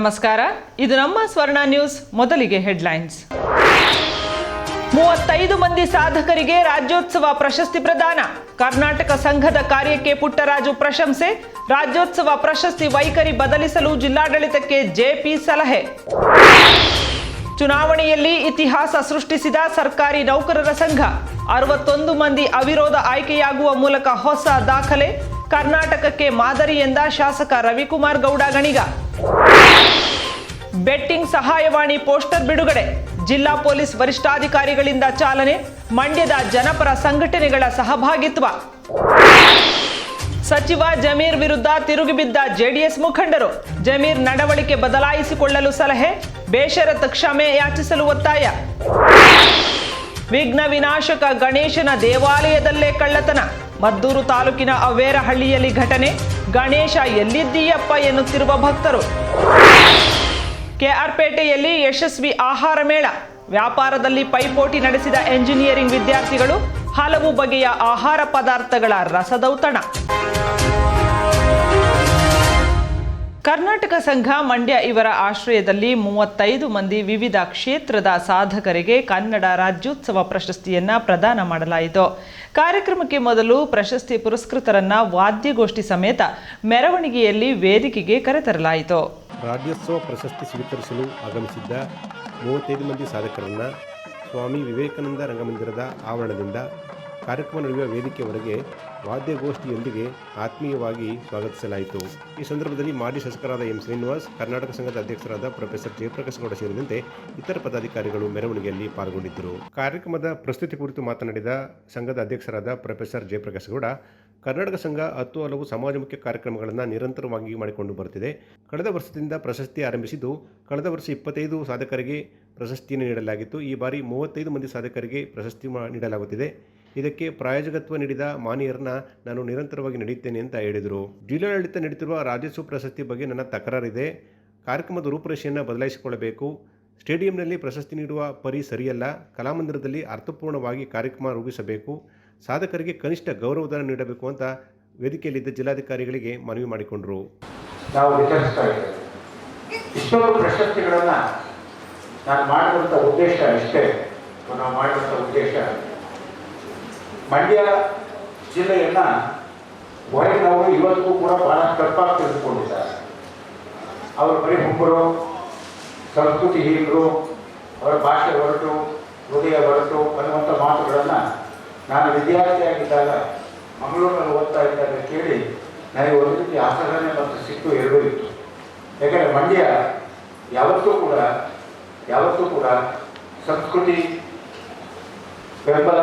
ನಮಸ್ಕಾರ. ಇದು ನಮ್ಮ ಸ್ವರ್ಣ ನ್ಯೂಸ್, ಮೊದಲಿಗೆ ಹೆಡ್ಲೈನ್ಸ್. ಮೂವತ್ತೈದು ಮಂದಿ ಸಾಧಕರಿಗೆ ರಾಜ್ಯೋತ್ಸವ ಪ್ರಶಸ್ತಿ ಪ್ರದಾನ. ಕರ್ನಾಟಕ ಸಂಘದ ಕಾರ್ಯಕ್ಕೆ ಪುಟ್ಟರಾಜು ಪ್ರಶಂಸೆ. ರಾಜ್ಯೋತ್ಸವ ಪ್ರಶಸ್ತಿ ವೈಖರಿ ಬದಲಿಸಲು ಜಿಲ್ಲಾಡಳಿತಕ್ಕೆ ಜೆಪಿ ಸಲಹೆ. ಚುನಾವಣೆಯಲ್ಲಿ ಇತಿಹಾಸ ಸೃಷ್ಟಿಸಿದ ಸರ್ಕಾರಿ ನೌಕರರ ಸಂಘ. ಅರವತ್ತೊಂದು ಮಂದಿ ಅವಿರೋಧ ಆಯ್ಕೆಯಾಗುವ ಮೂಲಕ ಹೊಸ ದಾಖಲೆ. ಕರ್ನಾಟಕಕ್ಕೆ ಮಾದರಿ ಎಂದ ಶಾಸಕ ರವಿಕುಮಾರ್ ಗೌಡ ಗಣಿಗ. ಬೆಟ್ಟಿಂಗ್ ಸಹಾಯವಾಣಿ ಪೋಸ್ಟರ್ ಬಿಡುಗಡೆ. ಜಿಲ್ಲಾ ಪೊಲೀಸ್ ವರಿಷ್ಠಾಧಿಕಾರಿಗಳಿಂದ ಚಾಲನೆ, ಮಂಡ್ಯದ ಜನಪರ ಸಂಘಟನೆಗಳ ಸಹಭಾಗಿತ್ವ. ಸಚಿವ ಜಮೀರ್ ವಿರುದ್ಧ ತಿರುಗಿಬಿದ್ದ ಜೆಡಿಎಸ್ ಮುಖಂಡರು, ಜಮೀರ್ ನಡವಳಿಕೆ ಬದಲಾಯಿಸಿಕೊಳ್ಳಲು ಸಲಹೆ, ಬೇಷರತ್ ಕ್ಷಮೆ ಯಾಚಿಸಲು ಒತ್ತಾಯ. ವಿಘ್ನ ವಿನಾಶಕ ಗಣೇಶನ ದೇವಾಲಯದಲ್ಲೇ ಕಳ್ಳತನ. ಮದ್ದೂರು ತಾಲೂಕಿನ ಅವೇರಹಳ್ಳಿಯಲ್ಲಿ ಘಟನೆ. ಗಣೇಶ ಎಲ್ಲಿದ್ದೀಯಪ್ಪ ಎನ್ನುತ್ತಿರುವ ಭಕ್ತರು. ಕೆಆರ್ಪೇಟೆಯಲ್ಲಿ ಯಶಸ್ವಿ ಆಹಾರ ಮೇಳ. ವ್ಯಾಪಾರದಲ್ಲಿ ಪೈಪೋಟಿ ನಡೆಸಿದ ಎಂಜಿನಿಯರಿಂಗ್ ವಿದ್ಯಾರ್ಥಿಗಳು ಹಲವು ಬಗೆಯ ಆಹಾರ ಪದಾರ್ಥಗಳ ರಸದೌತಣ. ಕರ್ನಾಟಕ ಸಂಘ ಮಂಡ್ಯ ಇವರ ಆಶ್ರಯದಲ್ಲಿ ಮೂವತ್ತೈದು ಮಂದಿ ವಿವಿಧ ಕ್ಷೇತ್ರದ ಸಾಧಕರಿಗೆ ಕನ್ನಡ ರಾಜ್ಯೋತ್ಸವ ಪ್ರಶಸ್ತಿಯನ್ನು ಪ್ರದಾನ ಮಾಡಲಾಯಿತು. ಕಾರ್ಯಕ್ರಮಕ್ಕೆ ಮೊದಲು ಪ್ರಶಸ್ತಿ ಪುರಸ್ಕೃತರನ್ನ ವಾದ್ಯಗೋಷ್ಠಿ ಸಮೇತ ಮೆರವಣಿಗೆಯಲ್ಲಿ ವೇದಿಕೆಗೆ ಕರೆತರಲಾಯಿತು. ರಾಜ್ಯೋತ್ಸವ ಪ್ರಶಸ್ತಿ ಸ್ವೀಕರಿಸಲು ಆಗಮಿಸಿದ್ದ ಮೂವತ್ತೈದು ಮಂದಿ ಸಾಧಕರನ್ನು ಸ್ವಾಮಿ ವಿವೇಕಾನಂದ ರಂಗಮಂದಿರದ ಆವರಣದಿಂದ ಕಾರ್ಯಕ್ರಮ ನಡೆಯುವ ವೇದಿಕೆಯವರೆಗೆ ವಾದ್ಯಗೋಷ್ಠಿಯೊಂದಿಗೆ ಆತ್ಮೀಯವಾಗಿ ಸ್ವಾಗತಿಸಲಾಯಿತು. ಈ ಸಂದರ್ಭದಲ್ಲಿ ಮಾಜಿ ಶಾಸಕರಾದ ಎಂ ಶ್ರೀನಿವಾಸ್, ಕರ್ನಾಟಕ ಸಂಘದ ಅಧ್ಯಕ್ಷರಾದ ಪ್ರೊಫೆಸರ್ ಜಯಪ್ರಕಾಶ್ ಗೌಡ ಸೇರಿದಂತೆ ಇತರ ಪದಾಧಿಕಾರಿಗಳು ಮೆರವಣಿಗೆಯಲ್ಲಿ ಪಾಲ್ಗೊಂಡಿದ್ದರು. ಕಾರ್ಯಕ್ರಮದ ಪ್ರಸ್ತುತಿ ಕುರಿತು ಮಾತನಾಡಿದ ಸಂಘದ ಅಧ್ಯಕ್ಷರಾದ ಪ್ರೊಫೆಸರ್ ಜಯಪ್ರಕಾಶ್ ಗೌಡ, ಕರ್ನಾಟಕ ಸಂಘ ಹತ್ತು ಹಲವು ಸಮಾಜಮುಖಿ ಕಾರ್ಯಕ್ರಮಗಳನ್ನು ನಿರಂತರವಾಗಿ ಮಾಡಿಕೊಂಡು ಬರುತ್ತಿದೆ. ಕಳೆದ ವರ್ಷದಿಂದ ಪ್ರಶಸ್ತಿ ಆರಂಭಿಸಿದ್ದು ಕಳೆದ ವರ್ಷ ಇಪ್ಪತ್ತೈದು ಸಾಧಕರಿಗೆ ಪ್ರಶಸ್ತಿಯನ್ನು ನೀಡಲಾಗಿತ್ತು. ಈ ಬಾರಿ ಮೂವತ್ತೈದು ಮಂದಿ ಸಾಧಕರಿಗೆ ಪ್ರಶಸ್ತಿ ನೀಡಲಾಗುತ್ತಿದೆ. ಇದಕ್ಕೆ ಪ್ರಾಯೋಜಕತ್ವ ನೀಡಿದ ಮಾನಿಯರ್ನ ನಾನು ನಿರಂತರವಾಗಿ ನಡೆಯುತ್ತೇನೆ ಅಂತ ಹೇಳಿದರು. ಜಿಲ್ಲಾಡಳಿತ ನೀಡುತ್ತಿರುವ ರಾಜ್ಯೋತ್ಸವ ಪ್ರಶಸ್ತಿ ಬಗ್ಗೆ ನನ್ನ ತಕರಾರಿದೆ. ಕಾರ್ಯಕ್ರಮದ ರೂಪುರೇಷೆಯನ್ನು ಬದಲಾಯಿಸಿಕೊಳ್ಳಬೇಕು. ಸ್ಟೇಡಿಯಂನಲ್ಲಿ ಪ್ರಶಸ್ತಿ ನೀಡುವ ಪರಿ ಸರಿಯಲ್ಲ. ಕಲಾಮಂದಿರದಲ್ಲಿ ಅರ್ಥಪೂರ್ಣವಾಗಿ ಕಾರ್ಯಕ್ರಮ ರೂಪಿಸಬೇಕು. ಸಾಧಕರಿಗೆ ಕನಿಷ್ಠ ಗೌರವಧನ ನೀಡಬೇಕು ಅಂತ ವೇದಿಕೆಯಲ್ಲಿದ್ದ ಜಿಲ್ಲಾಧಿಕಾರಿಗಳಿಗೆ ಮನವಿ ಮಾಡಿಕೊಂಡರು. ನಾವು ಇಷ್ಟೊಂದು ಪ್ರಶಸ್ತಿಗಳನ್ನು ನಾನು ಮಾಡುವಂಥ ಉದ್ದೇಶ ಇಷ್ಟೇ. ನಾವು ಮಾಡುವಂಥ ಉದ್ದೇಶ ಮಂಡ್ಯ ಜಿಲ್ಲೆಯನ್ನು ಹೊರಗಿನವರು ಇವತ್ತಿಗೂ ಕೂಡ ಬಹಳ ತಪ್ಪಾಗಿ ತಿಳಿದುಕೊಂಡಿದ್ದಾರೆ ಅವರು ಬರೀ ಹುಬ್ಬರು, ಸಂಸ್ಕೃತಿ ಹೀನರು ಅವರ ಭಾಷೆ ಹೊರಟು, ಹೃದಯ ಹೊರಟು ಅನ್ನುವಂಥ ಮಾತುಗಳನ್ನು ನಾನು ವಿದ್ಯಾರ್ಥಿಯಾಗಿದ್ದಾಗ ಮಂಗಳೂರಿನಲ್ಲಿ ಓದ್ತಾ ಇದ್ದಾಗ ಕೇಳಿ ನನಗೆ ಒಂದು ರೀತಿ ಆಸರಣೆ ಮತ್ತು ಸಿಟ್ಟು ಎರಡೂ ಇತ್ತು. ಯಾಕಂದರೆ ಮಂಡ್ಯ ಯಾವತ್ತೂ ಕೂಡ ಯಾವತ್ತೂ ಕೂಡ ಸಂಸ್ಕೃತಿ ಬೆಂಬಲ